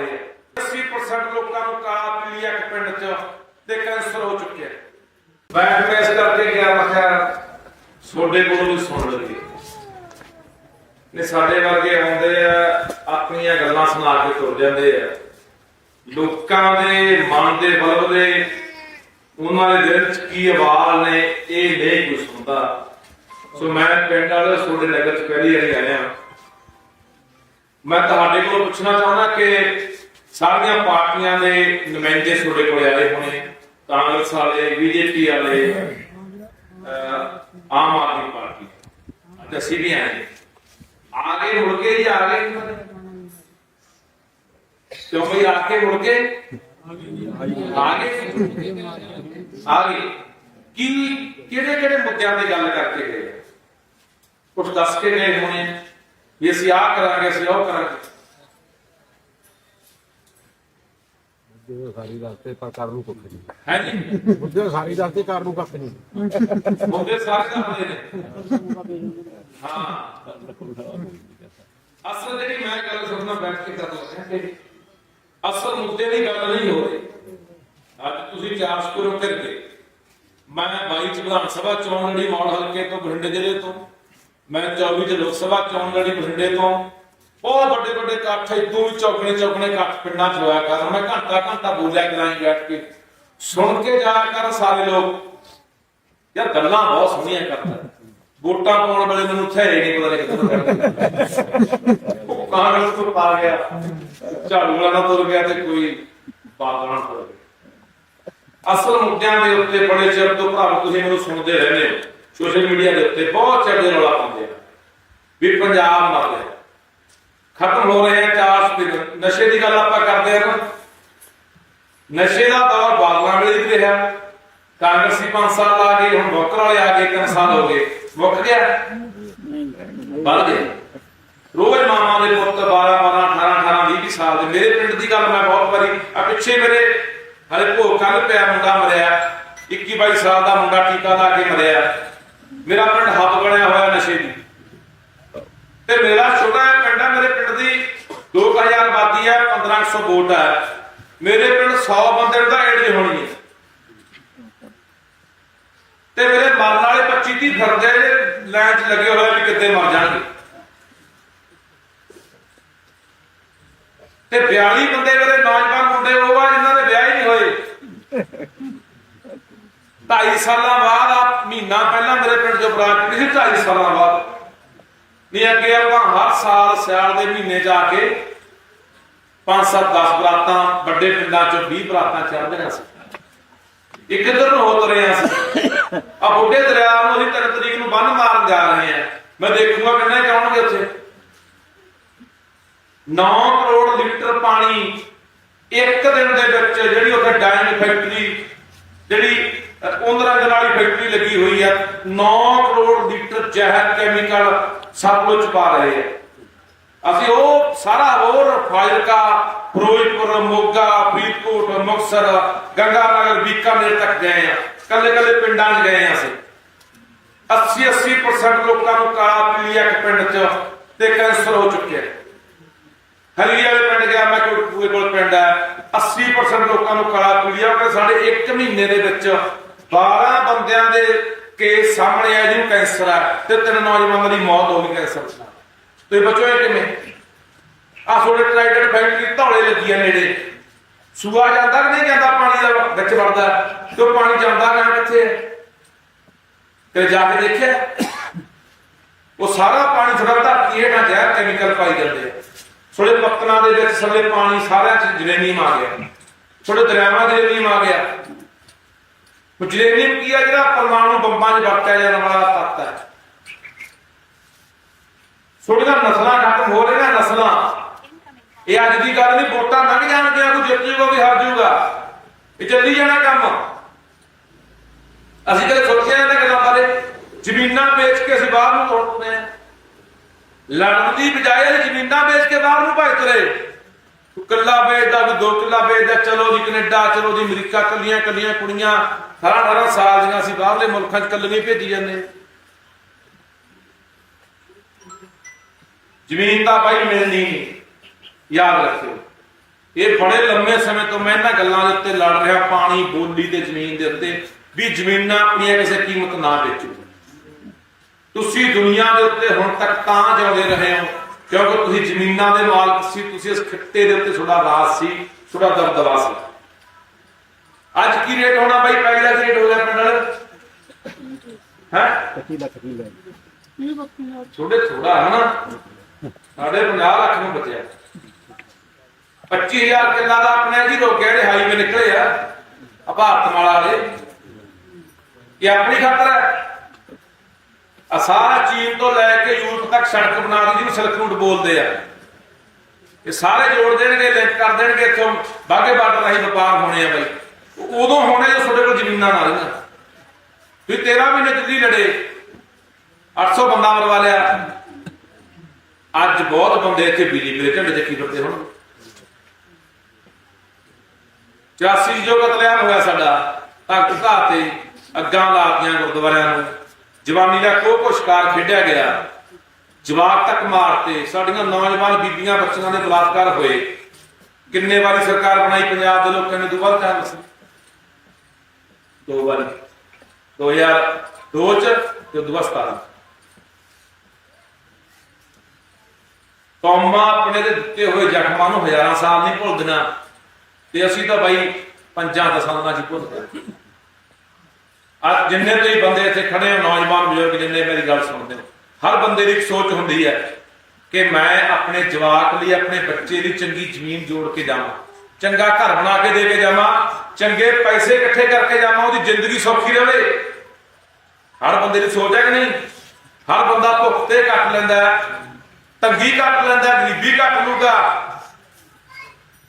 ਰਹੇ ਆ 80% ਲੋਕਾਂ ਨੂੰ ਕਾਲਾ ਪੀਲੀਆ ਇੱਕ ਪਿੰਡ 'ਚ ਤੇ ਕੈਂਸਰ ਹੋ ਚੁੱਕਿਆ ਮੈਂ ਫਿਰ ਇਸ ਕਰਕੇ ਗਿਆ ਮੈਂ ਕਿਹਾ ਤੁਹਾਡੇ ਕੋਲੋਂ ਵੀ ਸੁਣ ਲਈਏ ਨੇ ਸਾਡੇ ਵਰਗੇ ਆਉਂਦੇ ਆ ਆਪਣੀਆਂ ਗੱਲਾਂ ਸੁਣਾ ਕੇ ਤੁਰ ਜਾਂਦੇ ਆ ਲੋਕਾਂ ਦੇ ਮਨ ਦੇ ਬਲਬਲੇ ਉਹਨਾਂ ਦੇ ਦਿਲ 'ਚ ਕੀ ਆਵਾਜ਼ ਨੇ ਇਹ ਨਹੀਂ ਕੁਝ ਸੁਣਦਾ ਸੋ ਮੈਂ ਪਿੰਡ ਵਾਲੇ ਤੁਹਾਡੇ ਨਗਰ 'ਚ ਪਹਿਲੀ ਵਾਰੀ ਆਇਆ ਮੈਂ ਤੁਹਾਡੇ ਕੋਲ ਪੁੱਛਣਾ ਚਾਹੁੰਦਾ ਕਿ ਸਾਰੀਆਂ ਪਾਰਟੀਆਂ ਦੇ ਨੁਮਾਇੰਦੇ ਤੁਹਾਡੇ ਕੋਲ ਆਏ ਹੋਣੇ ਕਾਂਗਰਸ ਵਾਲੇ ਬੀਜੇਪੀ ਵਾਲੇ ਅਹ, ਆਮ ਆਦਮੀ ਪਾਰਟੀ ਤੇ ਅਸੀਂ ਵੀ ਆਏ ਆਗੇ ਮੁੜ ਕੇ ਹੀ ਆ ਗਏ ਕਿਉਂ ਵੀ ਆ ਕੇ ਮੁੜ ਕੇ? ਆ ਗਏ ਆ ਗਏ ਕੀ ਕਿਹੜੇ ਕਿਹੜੇ ਮੁੱਦਿਆਂ ਤੇ ਗੱਲ ਕਰਕੇ ਗਏ? ਕੁਝ ਦੱਸ ਕੇ ਗਏ ਹੋਣੇ। ਵੀ ਅਸੀਂ ਆਹ ਕਰਾਂਗੇ ਅਸੀਂ ਉਹ ਕਰਾਂਗੇ। ਮੁੱਦੇ ਸਾਰੀ ਦੱਸਦੇ ਪਰ ਕਰਨ ਨੂੰ ਕੁੱਖ ਨਹੀਂ। ਹੈ ਜੀ। ਮੁੱਦੇ ਸਾਰੀ ਦੱਸਦੇ ਕਰਨ ਨੂੰ ਕੱਖ ਨਹੀਂ। ਮੁੱਦੇ ਸਾਰੇ ਕਰਦੇ ਨੇ। ਹਾਂ। ਅਸਲ ਜਿਹੜੀ ਮੈਂ ਗੱਲ ਸੁਣਨਾ ਬੈਠ ਕੇ ਕਰ ਰਿਹਾ ਕਿ ਅਸਲ ਮੁੱਦੇ ਦੀ ਗੱਲ ਨਹੀਂ ਹੋ ਰਹੀ। ਅੱਜ ਤੁਸੀਂ ਚਾਰ ਸਕੂਰੋਂ ਕਰ ਮੈਂ 22 ਵਿਧਾਨ ਸਭਾ ਚੋਣ ਲੜੀ ਮੌੜ ਹਲਕੇ ਤੋਂ ਬਠਿੰਡੇ ਜ਼ਿਲ੍ਹੇ ਤੋਂ। ਮੈਂ 24 ਚ ਲੋਕ ਸਭਾ ਚੋਣ ਲੜੀ ਬਠਿੰਡੇ ਤੋਂ। ਬਹੁਤ ਵੱਡੇ ਵੱਡੇ ਇਕੱਠ ਇਦੋਂ ਵੀ ਚੌਕਣੇ ਚੌਕਣੇ ਇਕੱਠ ਪਿੰਡਾਂ ਚ ਹੋਇਆ ਕਰ। ਮੈਂ ਘੰਟਾ ਘੰਟਾ ਬੋਲਿਆ ਕਰਾਂ ਬੈਠ ਕੇ। ਸੁਣ ਕੇ ਜਾਇਆ ਕਰ ਸਾਰੇ ਲੋਕ। ਯਾਰ ਗੱਲਾਂ ਬਹੁਤ ਸੋਹਣੀਆਂ ਕਰਦਾ। ਵੋਟਾਂ ਪਾਉਣ ਵੇਲੇ ਮੈਨੂੰ ਥੇਰੇ ਨਹੀਂ ਪਤਾ ਨਹੀਂ ਕਿੱਥੋਂ ਉਹ ਕਾਂਗਰਸ ਤੋਂ ਪਾ ਗਿਆ। ਝਾੜੂ ਵਾਲਾ ਤੁਰ ਗਿਆ ਤੇ ਕੋਈ ਬਾਗਣਾ ਤੁਰ ਗਿਆ। ਅਸਲ ਮੁੱਦਿਆਂ ਦੇ ਉੱਤੇ ਬੜੇ ਚਿਰ ਤੋਂ ਭਰਾ ਤੁਸੀਂ ਮੈਨੂੰ ਸੁਣਦੇ ਰਹਿੰਦੇ ਹੋ। ਸੋਸ਼ਲ ਮੀਡੀਆ ਦੇ ਉੱਤੇ ਬਹੁਤ ਚਿਰ ਰੌਲਾ ਪਾਉਂਦੇ ਆ। ਵੀ ਪੰਜਾਬ ਮਰ ਗਿਆ। ਖਤਮ ਹੋ ਰਹੇ ਆ ਚਾਰ ਸਪੀਡ ਨਸ਼ੇ ਦੀ ਗੱਲ ਆਪਾਂ ਕਰਦੇ ਆ ਨਾ। ਨਸ਼ੇ ਦਾ ਦੌਰ ਬਾਦਲਾਂ ਵੇਲੇ ਵੀ ਰਿਹਾ। ਕਾਂਗਰਸੀ 5 ਸਾਲ ਆ ਗਏ, ਹੁਣ ਬੋਕਰ ਵਾਲੇ ਆ ਗਏ 3 ਸਾਲ ਹੋ ਗਏ। ਮੁੱਕ ਗਿਆ? ਵੱਧ ਗਿਆ। ਰੋਜ਼ ਮਾਮਾ ਦੇ ਪੁੱਤ 12 12 18 18 20 ਸਾਲ ਦੇ। ਮੇਰੇ ਪਿੰਡ ਦੀ ਗੱਲ ਮੈਂ ਬਹੁਤ ਵਾਰੀ ਆ ਪਿੱਛੇ ਮੇਰੇ ਹਲੇ ਭੋਗ ਕੱਲ ਪਿਆ ਮੁੰਡਾ ਮਰਿਆ। 21 22 ਸਾਲ ਦਾ ਮੁੰਡਾ ਟੀਕਾ ਲਾ ਕੇ ਮਰਿਆ। ਮੇਰਾ ਪਿੰਡ ਹੱਬ ਬਣਿਆ ਹੋਇਆ ਨਸ਼ੇ ਦੀ। ਤੇ ਮੇਰਾ ਛੋਟਾ ਪਿੰਡ ਹੈ ਮੇਰੇ ਪਿੰਡ ਦੀ 2000 ਆਬਾਦੀ ਹੈ 1500 ਵੋਟ ਹੈ ਮੇਰੇ ਪਿੰਡ 100 ਬੰਦੇ ਦਾ ਏਡ ਹੋਣੀ ਹੈ। ਤੇ ਮੇਰੇ ਮਰਨ ਵਾਲੇ 25 30 ਫਿਰਦੇ ਲਾਈਨ 'ਚ ਲੱਗੇ ਹੋਏ ਵੀ ਕਿੱਦੇ ਮਰ ਜਾਣਗੇ। ਤੇ 42 ਬੰਦੇ ਮੇਰੇ ਨੌਜਵਾਨ ਮੁੰਡੇ, ਉਹ ਆ ਜਿਨ੍ਹਾਂ ਦੇ ਵਿਆਹ ਹੀ ਨਹੀਂ ਹੋਏ। ਢਾਈ ਸਾਲਾਂ ਬਾਅਦ ਆ, ਮਹੀਨਾ ਪਹਿਲਾਂ ਮੇਰੇ ਪਿੰਡ ਚੋਂ ਬਰਾਤ ਸੀ, ਢਾਈ ਸਾਲਾਂ ਬਾਅਦ। ਨਹੀਂ, ਅੱਗੇ ਆਪਾਂ ਹਰ ਸਾਲ ਸਿਆਲ ਦੇ ਮਹੀਨੇ ਜਾ ਕੇ 5 7 10 ਬਰਾਤਾਂ ਵੱਡੇ ਪਿੰਡਾਂ ਚੋਂ 20 ਬਰਾਤਾਂ ਚੜ੍ਹਦੀਆਂ ਸੀ। ਇੱਕ ਇੱਧਰ ਨੂੰ ਹੋ ਤੁਰੇ ਆ ਆ ਬੁੱਢੇ ਦਰਿਆ ਨੂੰ ਅਸੀਂ 3 ਤਰੀਕ ਨੂੰ ਬੰਨ ਮਾਰਨ ਜਾ ਰਹੇ ਆ ਮੈਂ ਦੇਖੂਗਾ ਕਿੰਨੇ ਚਾਉਣਗੇ ਉੱਥੇ। 9 ਕਰੋੜ ਲੀਟਰ ਪਾਣੀ ਇੱਕ ਦਿਨ ਦੇ ਵਿੱਚ ਜਿਹੜੀ ਉੱਥੇ ਡਾਇਨ ਫੈਕਟਰੀ, ਜਿਹੜੀ ਉਹਦਰਾਂ ਦੇ ਨਾਲ ਫੈਕਟਰੀ ਲੱਗੀ ਹੋਈ ਹੈ 9 ਕਰੋੜ ਲੀਟਰ ਜ਼ਹਿਰ ਕੈਮੀਕਲ ਸਭ ਸਤਲੁਜ ਪਾ ਰਹੇ ਆ। ਅਸੀਂ ਉਹ ਸਾਰਾ ਹੋਰ ਫਾਜ਼ਿਲਕਾ, ਫਿਰੋਜ਼ਪੁਰ, ਮੋਗਾ, ਫਰੀਦਕੋਟ, ਮੁਕਤਸਰ, ਗੰਗਾਨਗਰ, ਬੀਕਾਨੇਰ ਤੱਕ ਗਏ ਆ ਕੱਲੇ ਕੱਲੇ ਪਿੰਡਾਂ 'ਚ ਗਏ ਆ ਅਸੀਂ। 80 80% ਲੋਕਾਂ ਨੂੰ ਕਾਲਾ ਪੀਲੀਆ ਇੱਕ ਪਿੰਡ 'ਚ ਤੇ ਕੈਂਸਰ ਹੋ ਚੁੱਕਿਆ ਹਲੀ ਵਾਲੇ ਪਿੰਡ ਗਿਆ, ਮੈਂ ਕੋਈ ਕੋਲ ਪਿੰਡ ਹੈ। 80% ਲੋਕਾਂ ਨੂੰ ਕਾਲਾ ਪੀਲੀਆ ਕਿ ਸਾਡੇ 1 ਮਹੀਨੇ ਦੇ ਵਿੱਚ 12 ਬੰਦਿਆਂ ਦੇ ਕੇਸ ਸਾਹਮਣੇ ਆਏ ਜਿਹਨੂੰ ਕੈਂਸਰ ਹੈ ਤੇ ਤਿੰਨ ਨੌਜਵਾਨਾਂ ਦੀ ਮੌਤ ਹੋ ਗਈ ਕੈਂਸਰ ਨਾਲ ਤੁਸੀਂ ਬਚੋ ਕਿਵੇਂ? ਆ ਸੋਡੇ ਟਰਾਈਡਡ ਫੈਕਟਰੀ ਧੌਲੇ ਲੱਗੀ ਨੇੜੇ। ਸੂਆ ਜਾਂਦਾ ਕਿ ਨਹੀਂ ਜਾਂਦਾ ਪਾਣੀ ਦਾ ਵਿੱਚ ਵੜਦਾ? ਤੇ ਉਹ ਪਾਣੀ ਜਾਂਦਾ ਨਾ ਕਿੱਥੇ ਤੇ ਜਾ ਕੇ ਦੇਖਿਆ, ਉਹ ਸਾਰਾ ਪਾਣੀ ਥੋੜਾ ਧਰਤੀ ਹੇਠਾਂ ਜ਼ਹਿਰ ਕੈਮੀਕਲ ਪਾਈ ਜਾਂਦੇ ਆ ਥੋੜੇ ਪੱਤਨਾਂ ਦੇ ਵਿੱਚ ਸਭੇ ਪਾਣੀ ਸਾਰਿਆਂ ਚ ਜਰੇਨੀਅਮ ਆ ਗਿਆ। ਥੋੜੇ ਦਰਿਆਵਾਂ ਦੇ ਜਰੇਨੀਅਮ ਆ ਗਿਆ। ਉਹ ਜਰੇਨੀਅਮ ਕੀ ਆ? ਜਿਹੜਾ ਪਰਮਾਣੂ ਬੰਬਾਂ 'ਚ ਵਰਤਿਆ ਜਾਣ ਵਾਲਾ ਤੱਤ ਹੈ ਥੋੜੀਆਂ ਨਸਲਾਂ ਖਤਮ ਹੋ ਰਹੀਆਂ ਨਸਲਾਂ। ਇਹ ਅੱਜ ਦੀ ਗੱਲ ਨਹੀਂ, ਵੋਟਾਂ ਲੰਘ ਜਾਣਗੀਆਂ, ਕੋਈ ਜਿੱਤ ਜੂਗਾ, ਕੋਈ ਹਾਰ ਜੂਗਾ। ਇਹ ਚੱਲੀ ਜਾਣਾ ਕੰਮ। ਅਸੀਂ ਕਦੇ ਸੋਚਿਆ ਇਹਨਾਂ ਗੱਲਾਂ ਬਾਰੇ। ਜ਼ਮੀਨਾਂ ਵੇਚ ਕੇ ਅਸੀਂ ਬਾਹਰ ਨੂੰ ਤੋੜਦੇ ਆ ਲੜਨ ਦੀ ਬਜਾਏ ਜ਼ਮੀਨਾਂ ਵੇਚ ਕੇ ਬਾਹਰ ਨੂੰ ਭੱਜ ਤੁਰੇ। ਕੋਈ ਕਿੱਲਾ ਵੇਚਦਾ, ਕੋਈ ਦੋ ਕਿੱਲਾ ਵੇਚਦਾ, ਚਲੋ ਜੀ ਕੈਨੇਡਾ, ਚਲੋ ਜੀ ਅਮਰੀਕਾ ਕੱਲੀਆਂ ਕੱਲੀਆਂ ਕੁੜੀਆਂ। 18 18 ਸਾਲ ਦੀਆਂ ਅਸੀਂ ਬਾਹਰਲੇ ਮੁਲਕਾਂ 'ਚ ਕੱਲੀਆਂ ਭੇਜੀ ਜਾਂਦੇ ਜ਼ਮੀਨ ਤਾਂ ਭਾਈ ਮਿਲਣੀ ਨਹੀਂ। ਯਾਦ ਰੱਖਿਓ। ਇਹ ਬੜੇ ਲੰਮੇ ਸਮੇਂ ਤੋਂ ਮੈਂ ਇਹਨਾਂ ਗੱਲਾਂ ਦੇ ਉੱਤੇ ਲੜ ਰਿਹਾ ਪਾਣੀ ਬੋਲੀ ਤੇ ਜ਼ਮੀਨ ਦੇ ਉੱਤੇ ਵੀ ਜ਼ਮੀਨਾਂ ਆਪਣੀਆਂ ਕਿਸੇ ਕੀਮਤ ਨਾ ਵੇਚੋ। ਤੁਸੀਂ ਦੁਨੀਆ ਦੇ ਉੱਤੇ ਹੁਣ ਤੱਕ ਤਾਂ ਜਿਉਂਦੇ ਰਹੇ ਹੋ ਕਿਉਂਕਿ ਤੁਸੀਂ ਜ਼ਮੀਨਾਂ ਦੇ ਮਾਲਕ ਸੀ ਤੁਸੀਂ ਇਸ ਖਿੱਤੇ ਦੇ ਉੱਤੇ ਤੁਹਾਡਾ ਰਾਜ ਸੀ ਤੁਹਾਡਾ ਦਬਦਬਾ ਸੀ। ਅੱਜ ਕੀ ਰੇਟ ਹੋਣਾ ਬਾਈ? ਕੀ ਰੇਟ ਹੋ ਗਿਆ ਪਿੰਡ ਵਾਲੇ? ਹੈ? 25 ਲੱਖ ਦੀ ਲੈ ਛੋਟੇ ਥੋੜਾ ਹੈ ਨਾ। ਸਾਡੇ 50 ਲੱਖ ਨੂੰ ਬਚਿਆ। 25000 ਕਿੱਲਾ ਦਾ ਆਪਣੇ ਜੀ ਰੋਕਿਆ ਜਿਹੜੇ ਹਾਈਵੇ ਨਿਕਲੇ ਆ ਆ ਭਾਰਤ ਵਾਲੇ ਇਹ ਆਪਣੀ ਖਾਤਰ ਹੈ। ਆ ਸਾਰਾ ਚੀਨ ਤੋਂ ਲੈ ਕੇ ਯੂਰਪ ਤੱਕ ਸੜਕ ਬਣਾ ਦਿੱਤੀ ਜਿਹਨੂੰ ਸਿਲਕ ਰੂਟ ਬੋਲਦੇ ਆ। ਇਹ ਸਾਰੇ ਜੋੜ ਦੇਣਗੇ, ਲਿੰਕ ਕਰ ਦੇਣਗੇ, ਇੱਥੋਂ ਬਾਗੇ ਬਾਰਡਰ ਰਾਹੀਂ ਵਪਾਰ ਹੋਣੇ ਆ ਬਾਈ। ਉਦੋਂ ਹੋਣੇ ਜਦੋਂ ਤੁਹਾਡੇ ਕੋਲ ਜ਼ਮੀਨਾਂ ਨਾ ਰਹੀਆਂ ਤੁਸੀਂ 13 ਮਹੀਨੇ ਦਿੱਲੀ ਲੜੇ 800 ਬੰਦਾ ਮਰਵਾ ਲਿਆ। ਅੱਜ ਬਹੁਤ ਬੰਦੇ ਇੱਥੇ ਬੀਜੇਪੀ ਦੇ ਝੰਡੇ ਚੱਕੀ ਫਿਰਦੇ ਹੋਣ। 84 ਜੋ ਕਤਲੇਆਮ ਹੋਇਆ ਸਾਡਾ। ਤਖਤ ਘਾਹ ਤੇ ਅੱਗਾਂ ਲਾਤੀਆਂ ਗੁਰਦੁਆਰਿਆਂ ਨੂੰ। ਜਵਾਨੀ ਦਾ ਕੋ ਕੋ ਖੇਡਿਆ ਗਿਆ। ਜਵਾਬ ਤੱਕ ਮਾਰਤੇ ਸਾਡੀਆਂ ਨੌਜਵਾਨ ਬੀਬੀਆਂ, ਬੱਚਿਆਂ ਦੇ ਬਲਾਤਕਾਰ ਹੋਏ। ਕਿੰਨੇ ਵਾਰੀ ਸਰਕਾਰ ਬਣਾਈ ਪੰਜਾਬ ਦੇ ਲੋਕਾਂ ਨੇ? ਦੁਬਾਰਾ ਚਾਂਸ ਦੋ ਵਾਰੀ। 2002 ਚ ਤੇ 2017 ਕੌਮਾਂ ਆਪਣੇ ਦੇ ਦਿੱਤੇ ਹੋਏ ਜ਼ਖਮਾਂ ਨੂੰ ਹਜ਼ਾਰਾਂ ਸਾਲ ਨਹੀਂ ਭੁੱਲਦੀਆਂ। ਤੇ ਅਸੀਂ ਤਾਂ ਬਾਈ ਪੰਜਾਂ ਦਸਾਂ ਦਿਨਾਂ ਚ ਭੁੱਲ ਗਏ। ਅੱਜ ਜਿੰਨੇ ਤੁਸੀਂ ਬੰਦੇ ਇੱਥੇ ਖੜੇ ਹੋ, ਨੌਜਵਾਨ ਬਜ਼ੁਰਗ ਜਿੰਨੇ ਮੇਰੀ ਗੱਲ ਸੁਣਦੇ ਹੋ, ਹਰ ਬੰਦੇ ਦੀ ਇੱਕ ਸੋਚ ਹੁੰਦੀ ਹੈ ਕਿ ਮੈਂ ਆਪਣੇ ਜਵਾਕ ਲਈ, ਆਪਣੇ ਬੱਚੇ ਲਈ ਚੰਗੀ ਜ਼ਮੀਨ ਜੋੜ ਕੇ ਜਾਵਾਂ। ਚੰਗਾ ਘਰ ਬਣਾ ਕੇ ਦੇ ਕੇ ਜਾਵਾਂ, ਚੰਗੇ ਪੈਸੇ ਇਕੱਠੇ ਕਰਕੇ ਜਾਵਾਂ, ਉਹਦੀ ਜ਼ਿੰਦਗੀ ਸੌਖੀ ਰਹੇ ਹਰ ਬੰਦੇ ਦੀ ਸੋਚ ਹੈ ਕਿ ਨਹੀਂ? ਹਰ ਬੰਦਾ ਭੁੱਖ ਤੇ ਕੱਟ ਲੈਂਦਾ ਤੰਗੀ ਕੱਟ ਲੈਂਦਾ ਹੈ, ਗਰੀਬੀ ਕੱਟ ਲੂਗਾ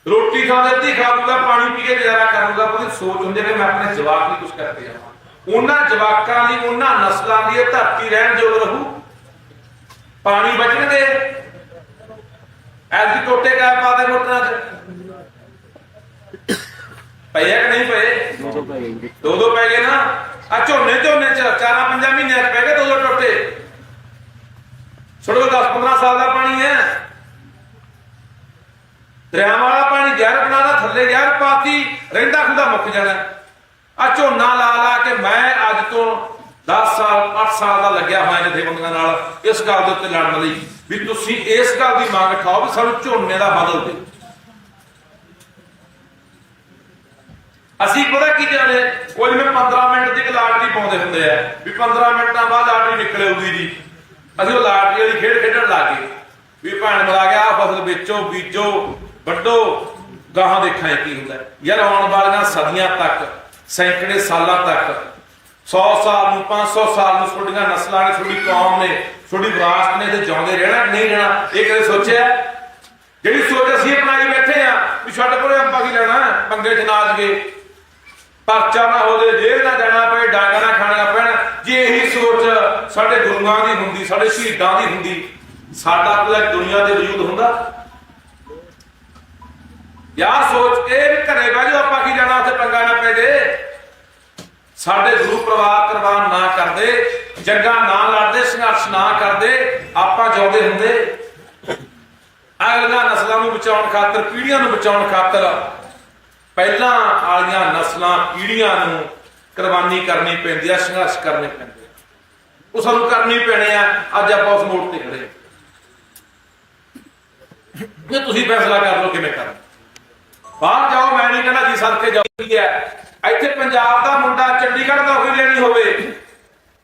ਰੋਟੀ ਖਾਂਦੇ ਅੱਧੀ ਖਾ ਲੂਗਾ ਪਾਣੀ ਪੀ ਕੇ ਗੁਜ਼ਾਰਾ ਕਰ ਲੂਗਾ ਪਰ ਸੋਚ ਹੁੰਦੀ ਕਿ ਮੈਂ ਆਪਣੇ ਜਵਾਕ ਲਈ ਕੁਝ ਕਰਕੇ ਜਾਵਾਂ ਉਹਨਾਂ ਜਵਾਕਾਂ ਲਈ ਉਹਨਾਂ ਨਸਲਾਂ ਲਈ ਧਰਤੀ ਰਹਿਣ ਯੋਗ ਰਹੂ। ਪਾਣੀ ਬਚਣ ਦੇ। ਐਸੀ ਟੋਟੇ ਕਾ ਪਾ ਦੇ ਮੋਟਰਾਂ 'ਚ। ਪਏ ਕਿ ਨਹੀਂ ਪਏ? ਦੋ ਦੋ ਪੈ ਗਏ ਨਾ। ਆ ਝੋਨੇ ਝੋਨੇ ਚ ਚਾਰਾਂ ਪੰਜਾਂ ਮਹੀਨਿਆਂ ਚ ਪੈ ਗਏ ਦੋ ਦੋ ਟੋਟੇ। ਛੋੜੋ 10 15 ਸਾਲ ਦਾ ਪਾਣੀ ਹੈ। ਦਰਿਆ ਵਾਲਾ ਪਾਣੀ ਜ਼ਹਿਰ ਬਣਾਦਾ ਥੱਲੇ ਜ਼ਹਿਰ ਪਾਤੀ, ਰਹਿੰਦਾ ਖੁਦਾ ਮੁੱਕ ਜਾਣਾ। ਆ ਝੋਨਾ ਲਾ ਲਾ ਕੇ ਮੈਂ ਅੱਜ ਤੋਂ 10 ਸਾਲ 8 ਸਾਲ ਦਾ ਲੱਗਿਆ ਹੋਇਆ ਜਥੇਬੰਦੀਆਂ ਨਾਲ ਇਸ ਗੱਲ ਦੇ ਉੱਤੇ ਲੜਨ ਲਈ। ਵੀ ਤੁਸੀਂ ਇਸ ਗੱਲ ਦੀ ਮੰਗ ਉਠਾਓ ਵੀ ਸਾਨੂੰ ਝੋਨੇ ਦਾ ਬਦਲ ਦਿਓ। ਅਸੀਂ ਪਤਾ ਕੀ ਜਾਣੇ? ਕੋਈ ਮੈਂ 15 ਮਿੰਟ ਦੀ ਇੱਕ ਲਾਟਰੀ ਪਾਉਂਦੇ ਹੁੰਦੇ ਆ। ਵੀ 15 ਮਿੰਟਾਂ ਬਾਅਦ ਲਾਟਰੀ ਨਿਕਲੇਗੀ ਜੀ। ਅਸੀਂ ਉਹ ਲਾਟਰੀ ਵਾਲੀ ਖੇਡ ਖੇਡਣ ਲੱਗ ਗਏ। ਵੀ ਭੈਣ ਮਿਲਾ ਗਿਆ ਆਹ ਫਸਲ ਵੇਚੋ, ਬੀਜੋ, ਵੱਢੋ, ਗਾਹਾਂ ਦੇਖਾਂ ਕੀ ਹੁੰਦਾ। ਯਾਰ ਆਉਣ ਵਾਲੀਆਂ ਸਦੀਆਂ ਤੱਕ, ਸੈਂਕੜੇ ਸਾਲਾਂ ਤੱਕ 100 ਸਾਲ ਨੂੰ 500 ਸਾਲ ਨੂੰ ਤੁਹਾਡੀਆਂ ਨਸਲਾਂ ਨੇ, ਤੁਹਾਡੀ ਕੌਮ ਨੇ, ਤੁਹਾਡੀ ਵਿਰਾਸਤ ਨੇ ਤੇ ਜਿਉਂਦੇ ਰਹਿਣਾ ਨਹੀਂ ਰਹਿਣਾ, ਇਹ ਕਦੇ ਸੋਚਿਆ? ਜਿਹੜੀ ਸੋਚ ਅਸੀਂ ਅਪਣਾਈ ਬੈਠੇ ਆ, ਵੀ ਛੱਡ ਕੋਲੇ ਆਪਾਂ ਕੀ ਲੈਣਾ? ਪੰਗੇ ਚ ਨਾਚ ਗਏ ਪਰਚਾ ਨਾ ਹੋਵੇ, ਜੇਲ੍ਹ ਨਾ ਜਾਣਾ ਪਏ, ਡਾਂਗਾ ਨਾ ਖਾਣਾ ਪੈਣਾ। ਜੇ ਇਹੀ ਸੋਚ ਸਾਡੇ ਗੁਰੂਆਂ ਦੀ ਹੁੰਦੀ, ਸਾਡੇ ਸ਼ਹੀਦਾਂ ਦੀ ਹੁੰਦੀ, ਸਾਡਾ ਕੋਈ ਦੁਨੀਆ ਦੇ ਵਜੂਦ ਹੁੰਦਾ। ਯਾਰ ਸੋਚ, ਇਹ ਵੀ ਘਰੇ ਬਹਿ ਜਾਓ, ਆਪਾਂ ਕੀ ਜਾਣਾ, ਉੱਥੇ ਪੰਗਾ ਨਾ ਪੈ ਜੇ। ਸਾਡੇ ਗੁਰੂ ਪਰਿਵਾਰ ਕੁਰਬਾਨ ਨਾ ਕਰਦੇ, ਜੰਗਾਂ ਨਾ ਲੜਦੇ, ਸੰਘਰਸ਼ ਨਾ ਕਰਦੇ, ਆਪਾਂ ਜਿਉਂਦੇ ਹੁੰਦੇ। ਅਗਲਾ ਨਸਲਾਂ ਨੂੰ ਬਚਾਉਣ ਖਾਤਰ, ਪੀੜ੍ਹੀਆਂ ਨੂੰ ਬਚਾਉਣ ਖਾਤਰ, ਪਹਿਲਾਂ ਵਾਲੀਆਂ ਨਸਲਾਂ, ਪੀੜ੍ਹੀਆਂ ਨੂੰ ਕੁਰਬਾਨੀ ਕਰਨੀ ਪੈਂਦੀ ਆ, ਸੰਘਰਸ਼ ਕਰਨੇ ਪੈਂਦੇ ਉਹ ਸਾਨੂੰ ਕਰਨੀ ਪੈਣੇ ਆ। ਅੱਜ ਆਪਾਂ ਉਸ ਮੋੜ ਤੇ ਖੜੇ ਜੇ ਤੁਸੀਂ ਫੈਸਲਾ ਕਰ ਲਓ ਕਿਵੇਂ ਕਰਨਾ। ਬਾਹਰ ਜਾਓ, ਮੈਂ ਨਹੀਂ ਕਹਿੰਦਾ ਜੀ ਸਦਕੇ ਜਾਓ ਕੀ ਹੈ ਇੱਥੇ ਪੰਜਾਬ ਦਾ ਮੁੰਡਾ ਚੰਡੀਗੜ੍ਹ ਦਾ ਹੋਈ ਲੈਣੀ ਹੋਵੇ।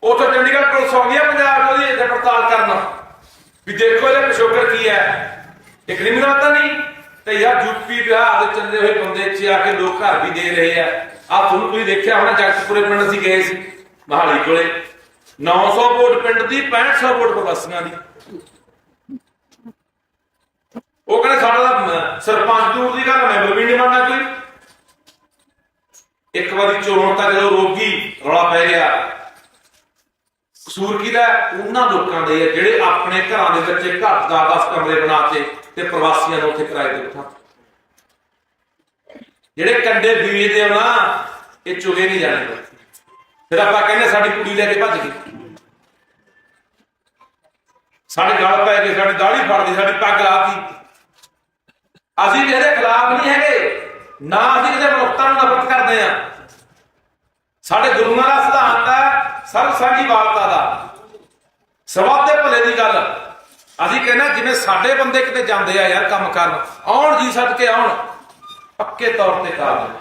ਉੱਥੇ ਚੰਡੀਗੜ੍ਹ ਪੁਲਿਸ ਆਉਂਦੀ ਹੈ ਪੰਜਾਬ ਦੀ ਉਹਦੀ ਇੱਥੇ ਪੜਤਾਲ ਕਰਨਾ। ਵੀ ਦੇਖੋ ਇਹਦਾ ਪਿਛੋਕਰ ਕੀ ਹੈ ਇਹ ਕ੍ਰਿਮੀਨਲ ਤਾਂ ਨਹੀਂ। ਤੇ ਯਾਰ ਯੂਪੀ ਬਿਹਾਰ ਦੇ ਚੱਲੇ ਹੋਏ ਬੰਦੇ ਇੱਥੇ ਆ ਕੇ ਲੋਕ ਘਰ ਵੀ ਦੇ ਰਹੇ ਆ। ਆ ਤੁਹਾਨੂੰ ਤੁਸੀਂ ਦੇਖਿਆ ਹੋਣਾ ਜਗਤਪੁਰੇ ਪਿੰਡ ਅਸੀਂ ਗਏ ਸੀ, ਮਹਾਲੀ ਕੋਲੇ। 900 ਵੋਟ ਪਿੰਡ ਦੀ 6500 ਵੋਟ ਪ੍ਰਵਾਸੀਆਂ ਦੀ। ਉਹ ਕਹਿੰਦੇ ਸਾਡਾ ਤਾਂ ਸਰਪੰਚ ਦੂਰ ਦੀ ਗੱਲ, ਮੈਂਬਰ ਵੀ ਨਹੀਂ ਮੰਨਦਾ ਕੋਈ। ਇੱਕ ਵਾਰੀ ਚੋਣ ਤਾਂ ਜਦੋਂ ਰੋਗੀ, ਰੌਲਾ ਪੈ ਗਿਆ। ਕਸੂਰ ਕਿਹਦਾ ਉਹਨਾਂ ਲੋਕਾਂ ਦੇ ਹੈ ਜਿਹੜੇ ਆਪਣੇ ਘਰਾਂ ਦੇ ਵਿੱਚ ਘਰ ਦਾ 10 ਕਮਰੇ ਬਣਾਤੇ ਤੇ ਪ੍ਰਵਾਸੀਆਂ ਨੂੰ ਉੱਥੇ ਕਿਰਾਏ ਤੇ ਬਿਠਾ। ਜਿਹੜੇ ਕੰਡੇ ਬੀਜਦੇ ਆ ਨਾ, ਇਹ ਚੁਗੇ ਨਹੀਂ ਜਾਣੇ। ਫਿਰ ਆਪਾਂ ਕਹਿੰਦੇ ਸਾਡੀ ਕੁੜੀ ਲੈ ਕੇ ਭੱਜ ਗਈ। ਸਾਡੇ ਗਲ ਪੈ ਗਏ ਸਾਡੀ ਦਾੜੀ ਫੜਦੀ ਸਾਡੀ ਪੱਗ ਲਾਤੀ ਅਸੀਂ ਕਿਸੇ ਦੇ ਖਿਲਾਫ ਨਹੀਂ ਹੈਗੇ। ਨਾ ਅਸੀਂ ਕਿਸੇ ਮਨੁੱਖਤਾ ਨੂੰ ਨਫ਼ਰਤ ਕਰਦੇ ਆ ਸਾਡੇ ਗੁਰੂਆਂ ਦਾ ਸਿਧਾਂਤ ਹੈ, ਸਰਬ ਸਾਂਝੀ ਵਾਲਤਾ ਦਾ। ਸਵਾਦ ਦੇ ਭਲੇ ਦੀ ਗੱਲ। ਅਸੀਂ ਕਹਿੰਦੇ ਜਿਵੇਂ ਸਾਡੇ ਬੰਦੇ ਕਿਤੇ ਜਾਂਦੇ ਆ ਯਾਰ ਕੰਮ ਕਰਨ, ਆਉਣ ਜੀ ਸੱਦ ਕੇ ਆਉਣ, ਪੱਕੇ ਤੌਰ ਤੇ ਕਰਨ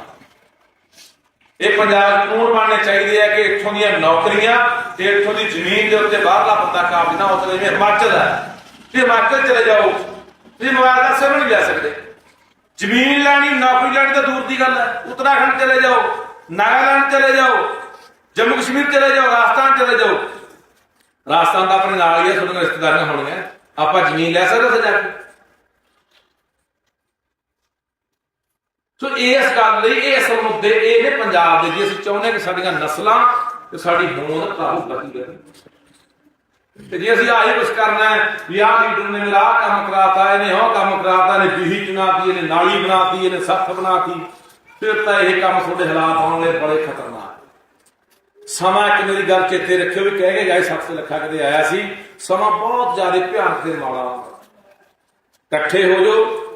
ਇਹ ਪੰਜਾਬ 'ਚ ਕਾਨੂੰਨ ਬਣਨੇ ਚਾਹੀਦੇ ਆ ਕਿ ਇੱਥੋਂ ਦੀਆਂ ਨੌਕਰੀਆਂ ਤੇ ਇੱਥੋਂ ਦੀ ਜ਼ਮੀਨ ਦੇ ਉੱਤੇ ਬਾਹਰਲਾ ਬੰਦਾ ਕਾਬਜ ਨਾ ਹੋ ਸਕੇ ਜਿਵੇਂ ਹਿਮਾਚਲ ਹੈ। ਤੇ ਹਿਮਾਚਲ ਚਲੇ ਜਾਓ। ਤੁਸੀਂ ਮੋਬਾਈਲ ਦਾ ਸਿਮ ਨਹੀਂ ਲੈ ਸਕਦੇ। ਜ਼ਮੀਨ ਲੈਣੀ, ਨੌਕਰੀ ਲੈਣੀ ਤਾਂ ਦੂਰ ਦੀ ਗੱਲ ਹੈ। ਉੱਤਰਾਖੰਡ ਚਲੇ ਜਾਓ, ਨਾਗਾਲੈਂਡ ਚਲੇ ਜਾਓ, ਜੰਮੂ ਕਸ਼ਮੀਰ ਚਲੇ ਜਾਓ, ਰਾਜਸਥਾਨ ਚਲੇ ਜਾਓ। ਰਾਜਸਥਾਨ ਦਾ ਆਪਣੇ ਨਾਲ ਹੀ ਹੈ ਤੁਹਾਡੀਆਂ ਰਿਸ਼ਤੇਦਾਰੀਆਂ ਹੋਣਗੀਆਂ ਆਪਾਂ ਜ਼ਮੀਨ ਲੈ ਸਕਦੇ ਉੱਥੇ ਜਾ ਕੇ। ਸੋ ਇਸ ਗੱਲ ਲਈ, ਇਹ ਅਸਲ ਮੁੱਦੇ, ਇਹ ਨੇ ਪੰਜਾਬ ਦੇ ਜੀ, ਅਸੀਂ ਚਾਹੁੰਦੇ ਕਿ ਸਾਡੀਆਂ ਨਸਲਾਂ ਤੇ ਸਾਡੀ ਹੋਂਦ ਕਾਬੂ ਬਚੀ ਰਹੇ। ਤੇ ਜੇ ਅਸੀਂ ਆਹੀ ਕੁਛ ਕਰਨਾ ਹੈ, ਵੀ ਆਹ ਲੀਡਰ ਨੇ ਮੇਰਾ ਕੰਮ ਕਰਾਤਾ, ਇਹਨੇ ਉਹ ਕੰਮ ਕਰਾਤਾ, ਇਹਨੇ ਬੀਹੀ ਚੁਣਾਤੀ, ਇਹਨੇ ਨਾਲੀ ਬਣਾਤੀ, ਇਹਨੇ ਸੱਥ ਬਣਾਤੀ, ਫਿਰ ਤਾਂ ਇਹ ਕੰਮ ਤੁਹਾਡੇ ਹਾਲਾਤ ਹੋਣਗੇ ਬੜੇ ਖਤਰਨਾਕ। ਸਮਾਂ ਇੱਕ ਮੇਰੀ ਗੱਲ ਚੇਤੇ ਰੱਖਿਓ ਵੀ ਕਹਿ ਕੇ ਜਾਏ, ਸੱਤ ਲੱਖਾਂ ਕਦੇ ਆਇਆ ਸੀ, ਸਮਾਂ ਬਹੁਤ ਜ਼ਿਆਦਾ ਭਿਆਨਕ ਤੇ ਮਾੜਾ ਇਕੱਠੇ ਹੋ ਜਾਓ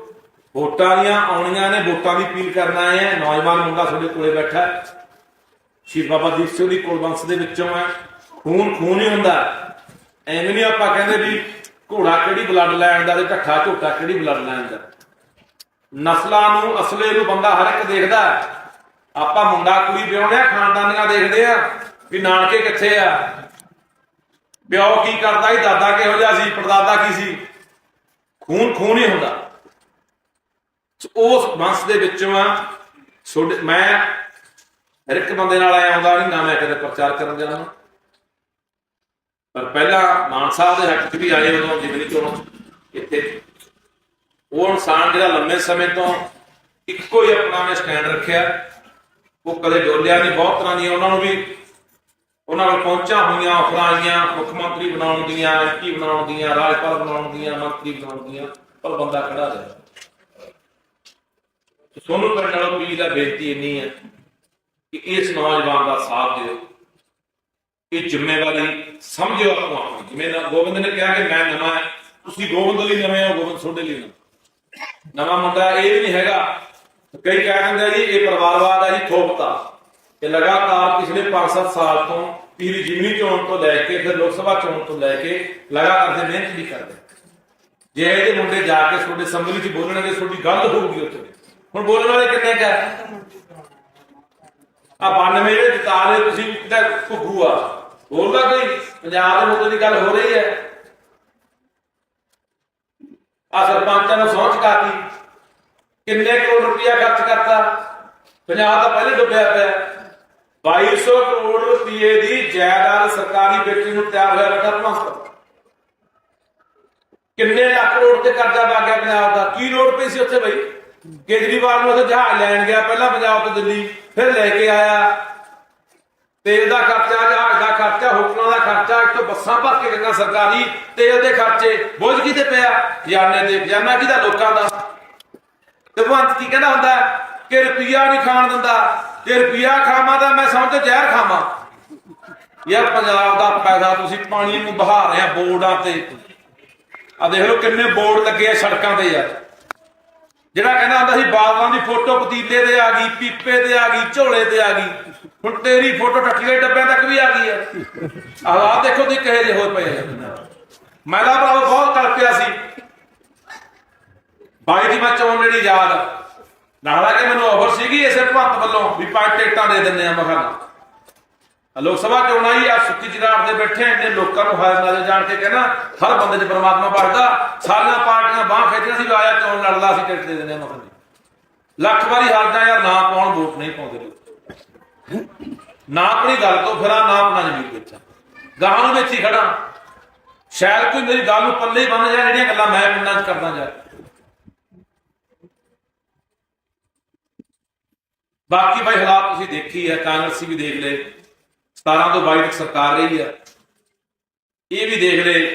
ਵੋਟਾਂ ਦੀਆਂ ਆਉਣੀਆਂ ਨੇ, ਵੋਟਾਂ ਦੀ ਅਪੀਲ ਕਰਨ ਆਏ ਆ। ਨੌਜਵਾਨ ਮੁੰਡਾ ਤੁਹਾਡੇ ਕੋਲੇ ਬੈਠਾ। ਸ਼੍ਰੀ ਬਾਬਾ ਦੀਪ ਸਿੰਘ ਦੀ ਕੁਲਵੰਸ਼ ਦੇ ਵਿੱਚੋਂ ਹੈ ਖੂਨ ਖੂਨ ਹੀ ਹੁੰਦਾ। ਐਵੇਂ ਨਹੀਂ ਆਪਾਂ ਕਹਿੰਦੇ ਵੀ ਘੋੜਾ ਕਿਹੜੀ ਬਲੱਡ ਲੈਣ ਦਾ ਤੇ ਢੱਠਾ ਝੋਟਾ ਕਿਹੜੀ ਬਲੱਡ ਲੈਣ ਦਾ। ਨਸਲਾਂ ਨੂੰ, ਅਸਲੇ ਨੂੰ ਬੰਦਾ ਹਰ ਇੱਕ ਦੇਖਦਾ। ਆਪਾਂ ਮੁੰਡਾ ਕੁੜੀ ਵਿਆਹੁੰਦੇ ਆ, ਖਾਨਦਾਨੀਆਂ ਦੇਖਦੇ ਆ ਵੀ ਨਾਨਕੇ ਕਿੱਥੇ ਆ। ਪਿਓ ਕੀ ਕਰਦਾ ਸੀ, ਦਾਦਾ ਕਿਹੋ ਜਿਹਾ ਸੀ, ਪੜਦਾਦਾ ਕੀ ਸੀ। ਖੂਨ ਖੂਨ ਹੀ ਹੁੰਦਾ। ਸੋ ਉਸ ਵੰਸ਼ ਦੇ ਵਿੱਚੋਂ ਆ ਛੋਟੇ ਮੈਂ ਹਰ ਇੱਕ ਬੰਦੇ ਨਾਲ ਐ ਆਉਂਦਾ ਨਹੀਂ ਨਾ ਮੈਂ ਕਦੇ ਪ੍ਰਚਾਰ ਕਰਨ ਜਾਣਾ। ਪਰ ਪਹਿਲਾਂ ਮਾਨ ਸਾਹਿਬ ਦੇ ਹੱਕ 'ਚ ਵੀ ਆਏ ਉਦੋਂ ਜਿਗਰੀ ਚੋਂ। ਇੱਥੇ ਉਹ ਇਨਸਾਨ ਜਿਹੜਾ ਲੰਮੇ ਸਮੇਂ ਤੋਂ ਇੱਕੋ ਹੀ ਆਪਣਾ ਨੇ ਸਟੈਂਡ ਰੱਖਿਆ। ਉਹ ਕਦੇ ਡੋਲਿਆ ਨਹੀਂ, ਬਹੁਤ ਤਰ੍ਹਾਂ ਦੀਆਂ ਉਹਨਾਂ ਨੂੰ ਵੀ ਉਹਨਾਂ ਨੂੰ ਪਹੁੰਚਾਂ ਹੋਈਆਂ ਆਫਰਾਂ ਆਈਆਂ, ਮੁੱਖ ਮੰਤਰੀ ਬਣਾਉਣ ਦੀਆਂ ਐਮਪੀ ਬਣਾਉਣ ਦੀਆਂ, ਰਾਜਪਾਲ ਬਣਾਉਣ ਦੀਆਂ, ਮੰਤਰੀ ਬਣਾਉਣ ਦੀਆਂ, ਪਰ ਬੰਦਾ ਖੜਾ ਰਿਹਾ। ਸੋਨੂੰ ਪਿੰਡ ਵਾਲੋਂ ਵੀ ਦਾ ਬੇਨਤੀ ਇੰਨੀ ਹੈ ਕਿ ਇਸ ਨੌਜਵਾਨ ਦਾ ਸਾਥ ਦਿਓ। ਇਹ ਜ਼ਿੰਮੇਵਾਰੀ ਸਮਝਿਓ ਆਪੋ ਆਪਣੀ ਜਿਵੇਂ ਨਾ ਗੋਬਿੰਦ ਨੇ ਕਿਹਾ ਕਿ ਮੈਂ ਨਵਾਂ ਹਾਂ, ਤੁਸੀਂ ਗੋਬਿੰਦ ਲਈ ਨਵੇਂ ਹੋ, ਗੋਬਿੰਦ ਤੁਹਾਡੇ ਲਈ ਨਵਾਂ। ਨਵਾਂ ਮੁੰਡਾ ਇਹ ਵੀ ਨਹੀਂ ਹੈਗਾ। ਕਈ ਕਹਿ ਦਿੰਦੇ ਜੀ, ਇਹ ਪਰਿਵਾਰਵਾਦ ਹੈ ਜੀ, ਥੋਪਤਾ। ਤੇ ਲਗਾਤਾਰ ਪਿਛਲੇ 5-7 ਸਾਲ ਤੋਂ ਪੀਰੀ ਜਿਮਨੀ ਚੋਣ ਤੋਂ ਲੈ ਕੇ, ਫਿਰ ਲੋਕ ਸਭਾ ਚੋਣ ਤੋਂ ਲੈ ਕੇ ਲਗਾਤਾਰ ਦੇ ਮਿਹਨਤ ਵੀ ਕਰਦੇ। ਜੇ ਇਹਦੇ ਮੁੰਡੇ ਜਾ ਕੇ ਤੁਹਾਡੇ ਸੰਗਲੀ 'ਚ ਬੋਲਣਗੇ, ਤੁਹਾਡੀ ਗਲਤ ਹੋਊਗੀ ਉੱਥੇ। ਹੁਣ ਬੋਲਣ ਵਾਲੇ ਕਿੰਨੇ ਕਾ ਆ? 92 ਜਿਹੜੇ ਜਿਤਾ ਲਏ ਤੁਸੀਂ ਕਿਤੇ ਘੁੱਗੂ ਆ? ਬੋਲਦਾ ਕੋਈ ਪੰਜਾਬ ਦੇ ਮੁੱਦੇ ਦੀ ਗੱਲ ਹੋ ਰਹੀ ਹੈ। ਆ ਸਰਪੰਚਾਂ ਨੂੰ ਸਹੁੰ ਚੁਕਾਤੀ। ਕਿੰਨੇ ਕਰੋੜ ਰੁਪਇਆ ਖਰਚ ਕਰਤਾ? ਪੰਜਾਬ ਤਾਂ ਪਹਿਲੇ ਡੁੱਬਿਆ ਪਿਆ। 2200 ਕਰੋੜ ਰੁਪਏ ਦੀ ਜਾਇਦਾਦ ਸਰਕਾਰੀ ਵੇਚਣ ਨੂੰ ਤਿਆਰ ਹੋਇਆ ਬੈਠਾ ਭੰਸ ਕਿੰਨੇ ਲੱਖ ਕਰੋੜ ਤੇ ਕਰਜ਼ਾ ਪਾ ਗਿਆ ਪੰਜਾਬ ਦਾ? ਕੀ ਲੋੜ ਪਈ ਸੀ ਉੱਥੇ ਬਈ? ਕੇਜਰੀਵਾਲ ਨੂੰ ਉੱਥੇ ਜਹਾਜ਼ ਲੈਣ ਗਿਆ, ਪਹਿਲਾਂ ਪੰਜਾਬ ਤੋਂ ਦਿੱਲੀ, ਫਿਰ ਲੈ ਕੇ ਆਇਆ। ਤੇਲ ਦਾ ਖਰਚਾ, ਜਹਾਜ਼ ਦਾ ਖਰਚਾ, ਹੋਟਲਾਂ ਦਾ ਖਰਚਾ ਇੱਕ ਤੋਂ ਬੱਸਾਂ ਭਰ ਕੇ ਗਈਆਂ ਸਰਕਾਰੀ, ਤੇਲ ਦੇ ਖਰਚੇ, ਬੋਝ ਕਿਤੇ ਪਿਆ? ਖਜ਼ਾਨੇ ਦੇ ਖਜ਼ਾਨਾ ਕਿਹਦਾ? ਲੋਕਾਂ ਦਾ। ਭਗਵੰਤ ਕੀ ਕਹਿੰਦਾ ਹੁੰਦਾ? ਕਿ ਰੁਪਈਆ ਨਹੀਂ ਖਾਣ ਦਿੰਦਾ। ਜੇ ਰੁਪਈਆ ਖਾਵਾਂ ਤਾਂ ਮੈਂ ਸਮਝ ਜ਼ਹਿਰ ਖਾਵਾਂ। ਯਾਰ ਪੰਜਾਬ ਦਾ ਪੈਸਾ ਤੁਸੀਂ ਪਾਣੀ ਨੂੰ ਬਹਾ ਰਹੇ ਆ ਬੋਰਡਾਂ ਤੇ। ਆ ਦੇਖ ਲਓ ਕਿੰਨੇ ਬੋਰਡ ਲੱਗੇ ਆ ਸੜਕਾਂ ਤੇ ਯਾਰ। ਜਿਹੜਾ ਕਹਿੰਦਾ ਹੁੰਦਾ ਸੀ ਬਾਦਲਾਂ ਦੀ ਫੋਟੋ ਪਤੀਲੇ ਤੇ ਆ ਗਈ, ਪੀਪੇ ਤੇ ਆ ਗਈ, ਝੋਲੇ ਤੇ ਆ ਗਈ। ਹੁਣ ਤੇਰੀ ਫੋਟੋ ਟੱਟੀਲੇ ਡੱਬਿਆਂ ਤੱਕ ਵੀ ਆ ਗਈ ਹੈ। ਹਾਲਾਤ ਦੇਖੋ ਤੁਸੀਂ ਕਿਹੋ ਜਿਹੇ ਹੋਰ ਪਏ ਆ ਮੈਂ ਤਾਂ ਭਰਾਵਾ ਬਹੁਤ ਕਲਪਿਆ ਸੀ। ਬਾਈ ਦੀ ਮੈਂ ਚੋਣ ਜਿਹੜੀ ਯਾਦ ਨਾਲਾ ਕਿ ਮੈਨੂੰ ਆਫਰ ਸੀਗੀ ਇਸੇ ਭੰਤ ਵੱਲੋਂ ਵੀ ਪੰਜ ਟਿਕਟਾਂ ਦੇ ਦਿੰਨੇ ਆ ਮਖਾਨਾ ਲੋਕ ਸਭਾ ਚੋਣ ਆਈ ਆ ਸੁੱਤੀ ਜਗਾੜ ਤੇ ਬੈਠੇ ਇੰਨੇ ਲੋਕਾਂ ਨੂੰ ਹਾਇਰ ਨਾਲੇ ਜਾਣ ਕੇ ਕਹਿੰਦਾ ਹਰ ਬੰਦੇ 'ਚ ਪਰਮਾਤਮਾ ਵੜਦਾ ਸਾਰੀਆਂ ਪਾਰਟੀਆਂ ਬਾਹ ਖਿੱਚੀਆਂ ਸੀ ਆਇਆ ਚੋਣ ਲੜਦਾ ਸੀ ਟਿਕਟ ਦੇ ਦਿੰਦੇ ਆ ਲੱਖ ਵਾਰੀ ਹਾਰਦਾ ਯਾਰ, ਨਾ ਪਾਉਣ ਵੋਟ ਨਹੀਂ ਪਾਉਂਦੇ ਨਾ ਆਪਣੀ ਗੱਲ ਤੋਂ ਫਿਰਾਂ, ਨਾ ਆਪਣਾ ਜ਼ਮੀਰ ਵੇਚਾਂ। ਗਾਹਾਂ ਨੂੰ ਵੇਚੀ ਹੀ ਖੜਾ ਸ਼ਾਇਦ ਕੋਈ ਮੇਰੀ ਗੱਲ ਨੂੰ ਪੱਲੇ ਹੀ ਬੰਨ ਜਾ ਜਿਹੜੀਆਂ ਗੱਲਾਂ ਮੈਂ ਪਿੰਡਾਂ 'ਚ ਕਰਦਾ ਜਾ ਬਾਕੀ ਭਾਈ ਹਾਲਾਤ ਤੁਸੀਂ ਦੇਖੀ ਹੈ, ਕਾਂਗਰਸੀ ਵੀ ਦੇਖ ਲਏ। 17 ਤੋਂ 22 ਤੱਕ ਸਰਕਾਰ ਰਹੀ ਆ। ਇਹ ਵੀ ਦੇਖ ਲਏ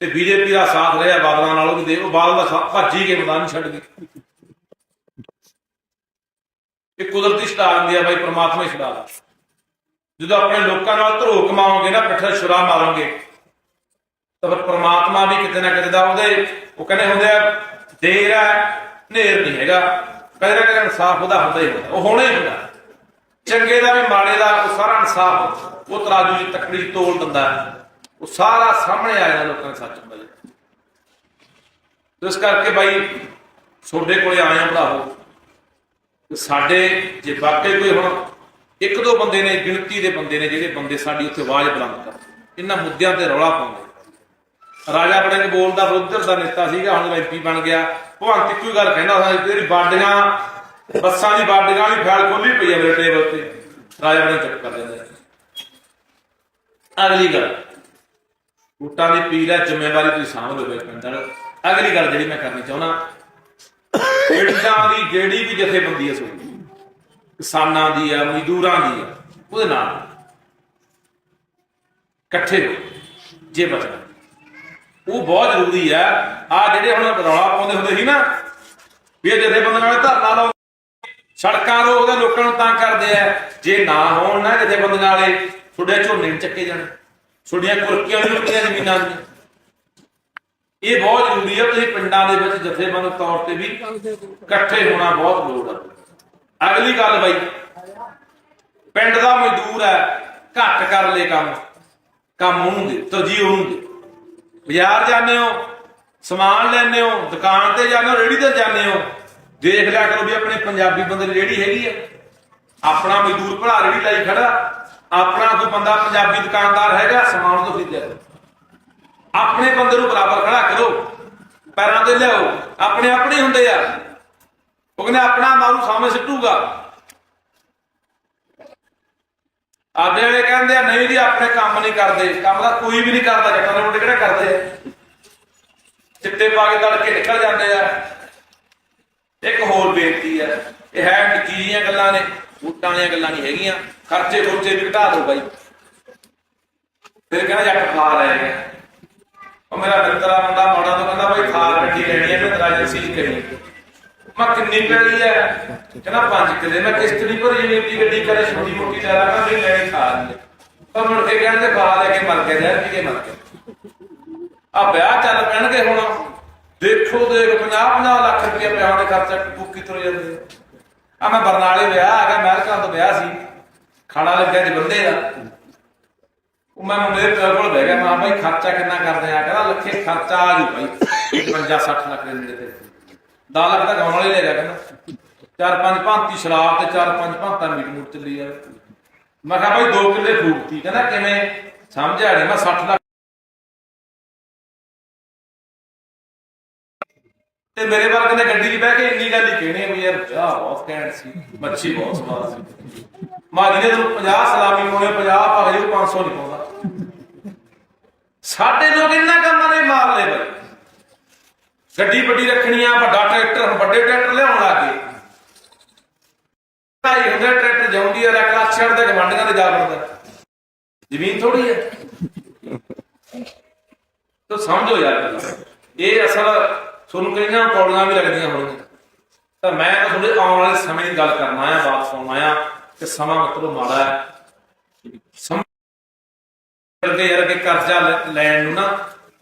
ਤੇ ਬੀਜੇਪੀ ਦਾ ਸਾਥ ਰਿਹਾ ਬਾਦਲਾਂ ਨਾਲੋਂ ਵੀ ਦੇ, ਉਹ ਬਾਦਲ ਦਾ ਸਾਥ ਭੱਜੀ ਕੇ ਮੈਦਾਨ ਛੱਡ ਗਈ ਇਹ ਕੁਦਰਤੀ ਸਟਾਰ ਹੁੰਦੀ ਆ ਬਾਈ, ਪ੍ਰਮਾਤਮਾ ਹੀ ਛਡਾ ਜਦੋਂ ਆਪਣੇ ਲੋਕਾਂ ਨਾਲ ਧਰੋ ਕਮਾਓਗੇ ਨਾ, ਪਿੱਠੇ ਛੁਰਾ ਮਾਰੋਗੇ, ਤਾਂ ਫਿਰ ਪ੍ਰਮਾਤਮਾ ਵੀ ਕਿਤੇ ਨਾ ਕਿਤੇ ਦਾ ਉਹਦੇ, ਉਹ ਕਹਿੰਦੇ ਹੁੰਦੇ ਆ, ਦੇਰ ਹੈ ਨੇਰ ਨਹੀਂ ਹੈਗਾ। ਕਹਿੰਦਾ ਕਹਿੰਦੇ ਇਨਸਾਫ ਉਹਦਾ ਹੁੰਦਾ ਹੀ ਹੁੰਦਾ। ਉਹ ਹੋਣਾ ਹੀ ਹੁੰਦਾ। ਚੰਗੇ ਦਾ ਵੀ ਮਾੜੇ ਦਾ, ਉਹ ਸਾਰਾ ਇਨਸਾਫ ਉਹ ਤਰਾਜੂ ਦੀ ਤਕੜੀ ਤੋਲ ਦਿੰਦਾ ਉਹ ਸਾਰਾ ਸਾਹਮਣੇ ਆ ਜਾਂਦਾ ਲੋਕਾਂ ਦੇ ਸੱਚ ਹੁੰਦਾ ਜੀ। ਇਸ ਕਰਕੇ ਬਾਈ, ਤੁਹਾਡੇ ਕੋਲੇ ਆਏ ਆ ਭਰਾਵੋ। ਸਾਡੇ, ਜੇ ਵਾਕਈ ਕੋਈ ਹੁਣ ਇੱਕ ਦੋ ਬੰਦੇ ਨੇ, ਗਿਣਤੀ ਦੇ ਬੰਦੇ ਨੇ, ਜਿਹੜੇ ਬੰਦੇ ਸਾਡੀ ਉੱਥੇ ਆਵਾਜ਼ ਬੁਲੰਦ ਕਰ ਇਹਨਾਂ ਮੁੱਦਿਆਂ ਤੇ ਰੌਲਾ ਪਾਉਂਦੇ ਰਾਜਾ ਬੜੇ ਨੇ ਬੋਲਦਾ ਉਧਰ ਦਾ ਨੇਤਾ ਸੀਗਾ, ਹੁਣ ਐਮਪੀ ਬਣ ਗਿਆ। ਭਗਵੰਤ ਇੱਕੋ ਹੀ ਗੱਲ ਕਹਿੰਦਾ ਹੁੰਦਾ ਤੇਰੀ ਬਾਡੀਆਂ ਬੱਸਾਂ ਦੀ ਬਾਡੀਆਂ ਵਾਲੀ ਫਾਈਲ ਖੋਲੀ ਪਈ ਹੈ ਮੇਰੇ ਟੇਬਲ ਤੇ। ਰਾਜਾ ਬੜੇ ਚੁੱਪ ਕਰ ਦਿੰਦਾ ਅਗਲੀ ਗੱਲ। ਬੂਟਾਂ ਦੀ ਪੀਰ ਜ਼ਿੰਮੇਵਾਰੀ ਤੁਸੀਂ ਸਾਂਭ ਲਓ ਬਈ ਅਗਲੀ ਗੱਲ ਜਿਹੜੀ ਮੈਂ ਕਰਨੀ ਚਾਹੁੰਦਾ ਪਿੰਡਾਂ ਦੀ ਜਿਹੜੀ ਵੀ ਜਥੇਬੰਦੀ ਹੈ ਸੋਈ, ਕਿਸਾਨਾਂ ਦੀ ਆ, ਮਜ਼ਦੂਰਾਂ ਦੀ ਆ, ਉਹਦੇ ਨਾਲ ਇਕੱਠੇ ਹੋ ਜੇ ਬਚਣਾ। ਉਹ ਬਹੁਤ ਜ਼ਰੂਰੀ ਆ। ਆ ਜਿਹੜੇ ਹੁਣ ਰੌਲਾ ਪਾਉਂਦੇ ਹੁੰਦੇ ਸੀ ਨਾ, ਵੀ ਇਹ ਜਥੇਬੰਦੀਆਂ ਨਾਲ ਧਰਨਾ ਲਾਉਂਦੇ ਸੜਕਾਂ ਰੋਕਦੇ ਲੋਕਾਂ ਨੂੰ ਤਾਂ ਕਰਦੇ ਆ। ਜੇ ਨਾ ਹੋਣ ਨਾ ਜਥੇਬੰਦੀਆਂ ਵਾਲੇ ਤੁਹਾਡੇ ਝੋਨੇ ਨਹੀਂ ਚੱਕੇ ਜਾਣ। ਤੁਹਾਡੀਆਂ ਕੁਰਕੀਆਂ ਨਹੀਂ ਲੁੱਟੀਆਂ ਜ਼ਮੀਨਾਂ ਦੀਆਂ ਇਹ ਬਹੁਤ ਜ਼ਰੂਰੀ ਹੈ ਤੁਸੀਂ ਪਿੰਡਾਂ ਦੇ ਵਿੱਚ ਜਥੇਬੰਦ ਤੌਰ ਤੇ ਵੀ ਇਕੱਠੇ ਹੋਣਾ ਬਹੁਤ ਲੋੜ ਹੈ ਅਗਲੀ ਗੱਲ ਬਾਈ, ਪਿੰਡ ਦਾ ਮਜ਼ਦੂਰ ਹੈ, ਘੱਟ ਕਰ ਲੈ ਕੰਮ। ਕੰਮ ਉਹਨੂੰ ਦੇ ਤਰਜੀਹ ਉਹਨੂੰ ਦੇ ਬਾਜ਼ਾਰ ਜਾਂਦੇ ਹੋ, ਸਮਾਨ ਲੈਣੇ ਹੋ, ਦੁਕਾਨ ਤੇ ਜਾਂਦੇ ਹੋ ਰੇੜੀ ਤੇ ਜਾਂਦੇ ਹੋ ਦੇਖ ਲਿਆ ਕਰੋ ਵੀ ਆਪਣੇ ਪੰਜਾਬੀ ਬੰਦੇ ਦੀ ਰੇੜੀ ਹੈਗੀ ਹੈ ਆਪਣਾ ਮਜ਼ਦੂਰ ਭਰਾ ਰੇੜੀ ਲਾਈ ਖੜਾ, ਆਪਣਾ ਕੋਈ ਬੰਦਾ ਪੰਜਾਬੀ ਦੁਕਾਨਦਾਰ ਹੈਗਾ, ਸਮਾਨ ਤੋਂ ਖਰੀਦਿਆ ਕਰੋ। ਆਪਣੇ ਬੰਦੇ ਨੂੰ ਬਰਾਬਰ ਖੜਾ ਕਰੋ, ਪੈਰਾਂ ਤੇ ਲਿਆਓ, ਆਪਣੇ ਆਪਣੇ ਹੁੰਦੇ ਆ। ਉਹ ਕਹਿੰਦੇ ਆਪਣਾ ਮਾਰੂ ਸਾਹਮਣੇ ਸਿੱਟੂਗਾ। ਆਦੇ ਵਾਲੇ ਕਹਿੰਦੇ ਆ, ਨਹੀਂ ਜੀ, ਆਪਣੇ ਕੰਮ ਨਹੀਂ ਕਰਦੇ। ਕੰਮ ਦਾ ਕੋਈ ਵੀ ਨਹੀਂ ਕਰਦਾ, ਜੱਟਾਂ ਦੇ ਮੁੰਡੇ ਕਿਹੜਾ ਕਰਦੇ ਚਿੱਟੇ ਪਾ ਕੇ ਤੜ ਕੇ ਨਿਕਲ ਜਾਂਦੇ ਆ। ਇੱਕ ਹੋਰ ਬੇਨਤੀ ਆ ਇਹ ਹੈ ਨਿੱਕੀ ਜੀਆਂ ਗੱਲਾਂ ਨੇ, ਵੋਟਾਂ ਵਾਲੀਆਂ ਗੱਲਾਂ ਨਹੀਂ ਹੈਗੀਆਂ, ਖਰਚੇ ਖੁਰਚੇ ਵੀ ਘਟਾ ਦਿਓ ਬਾਈ। ਫਿਰ ਕਹਿੰਦਾ ਜੱਟ ਖਾ ਲੈ ਗਿਆ। ਉਹ ਮੇਰਾ ਮਿੱਤਰਾ ਮੁੰਡਾ ਮਾੜਾ ਤੋਂ ਕਹਿੰਦਾ ਬਾਈ ਖਾਲ ਗੱਡੀ ਲੈਣੀ ਹੈ ਮੈਂ ਤੇਰਾ ਏਜੰਸੀ ਕਰੀ ਮੈਂ ਕਿੰਨੀ ਪੈਲੀ ਹੈ? ਕਹਿੰਦਾ ਪੰਜ ਕਿੱਲੇ ਮੈਂ ਕਿਸ਼ਤ ਨਹੀਂ ਭਰੀ ਜਿਵੇਂ ਦੀ ਗੱਡੀ ਕਰੇ ਛੋਟੀ ਮੋਟੀ ਲੈ ਲਾ ਮੈਂ ਲੈਣੀ ਖਾਲ ਲੈ ਪਰ ਮੁੜ ਕੇ ਕਹਿੰਦੇ ਖਾ ਲੈ ਕੇ ਮਰ ਗਿਆ ਰਹਿ ਕੇ ਮਰ ਕੇ ਆ ਵਿਆਹ ਚੱਲ ਪੈਣਗੇ ਹੁਣ। ਦੇਖੋ ਦੇਖ 50 50 ਲੱਖ ਰੁਪਏ ਵਿਆਹ ਦੇ ਖਰਚਾ ਬੁੱਕੀ ਤੁਰ ਜਾਂਦੇ ਆ ਮੈਂ ਬਰਨਾਲੇ ਵਿਆਹ ਹੈਗਾ ਅਮਰੀਕਾ ਤੋਂ ਵਿਆਹ ਸੀ। ਖਾਣਾ ਲੱਗਿਆ ਜੀ ਆ। ਉਹ ਮੈਂ ਮੁੰਡੇ ਦੇ ਕੋਲ ਬਹਿ ਗਿਆ, ਮਾਂ ਭਾਈ ਖਰਚਾ ਕਿੰਨਾ ਕਰਦੇ ਆ? ਕਹਿੰਦਾ ਲੱਖੇ ਖਰਚਾ ਆ ਜੂ ਭਾਈ 50 60 ਲੱਖ ਦੇ ਨੇੜੇ ਤੇ। 10 ਲੱਖ ਦਾ ਗਾਉਣ ਵਾਲੇ ਲੈ ਗਿਆ ਕਹਿੰਦਾ। ਚਾਰ ਪੰਜ ਭਾਂਤੀ ਸ਼ਰਾਬ ਤੇ ਚਾਰ ਪੰਜ ਭਾਂਤਾ ਮੀਟ ਮੂਟ ਚੱਲੀ ਆ। ਮੈਂ ਕਿਹਾ ਭਾਈ 2 ਕਿੱਲੇ ਫੂਕਤੀ ਕਹਿੰਦਾ ਕਿਵੇਂ? ਸਮਝਿਆ ਨਹੀਂ ਮੈਂ 60 ਲੱਖ ਤੇ ਮੇਰੇ ਵਰਗੇ ਨੇ ਗੱਡੀ 'ਚ ਬਹਿ ਕੇ ਇੰਨੀ ਗੱਲ ਹੀ ਕਹਿਣੀ ਵੀ ਯਾਰ ਚਾਹ ਬਹੁਤ ਘੈਂਟ ਸੀ, ਮੱਛੀ ਬਹੁਤ ਸਵਾਦ ਸੀ। ਮਾਜੀ ਨੇ ਤੈਨੂੰ 50 ਸਲਾਮੀ ਪਾਉਣੇ 50 ਭਾਵੇਂ ਉਹ 500 ਨਹੀਂ ਪਾਉਂਦਾ। ਸਾਡੇ ਲੋਕ ਇੰਨਾ ਕੰਮਾਂ ਨੇ ਮਾਰ ਲਏ ਬਈ। ਗੱਡੀ ਵੱਡੀ ਰੱਖਣੀ ਆ, ਵੱਡਾ ਟਰੈਕਟਰ ਵੱਡੇ ਟਰੈਕਟਰ ਲਿਆਉਣ ਲੱਗ ਗਏ। ਢਾਈ ਹੁੰਦੇ ਟਰੈਕਟਰ ਜਾਉਂਦੀ ਆ, ਰੱਖ ਲਾ, ਛੱਡ ਦੇ ਗਵਾਂਡੀਆਂ ਤੇ ਜਾ ਵੜਦਾ। ਜ਼ਮੀਨ ਥੋੜੀ ਹੈ ਤੋ ਸਮਝੋ ਯਾਰ, ਇਹ ਅਸਲ ਤੁਹਾਨੂੰ ਕਈਆਂ ਪੌੜੀਆਂ ਵੀ ਲੱਗਦੀਆਂ ਹੋਣਗੀਆਂ? ਤਾਂ ਮੈਂ ਤਾਂ ਤੁਹਾਡੇ ਆਉਣ ਵਾਲੇ ਸਮੇਂ ਦੀ ਗੱਲ ਕਰਨਾ ਆ, ਬਾਤ ਸੁਣਨਾ ਆ ਕਿ ਸਮਾਂ ਮਤਲਬ ਮਾੜਾ ਹੈ। ਸਮਾਂ ਯਾਰ ਕਿ ਕਰਜ਼ਾ ਲੈਣ ਨੂੰ ਨਾ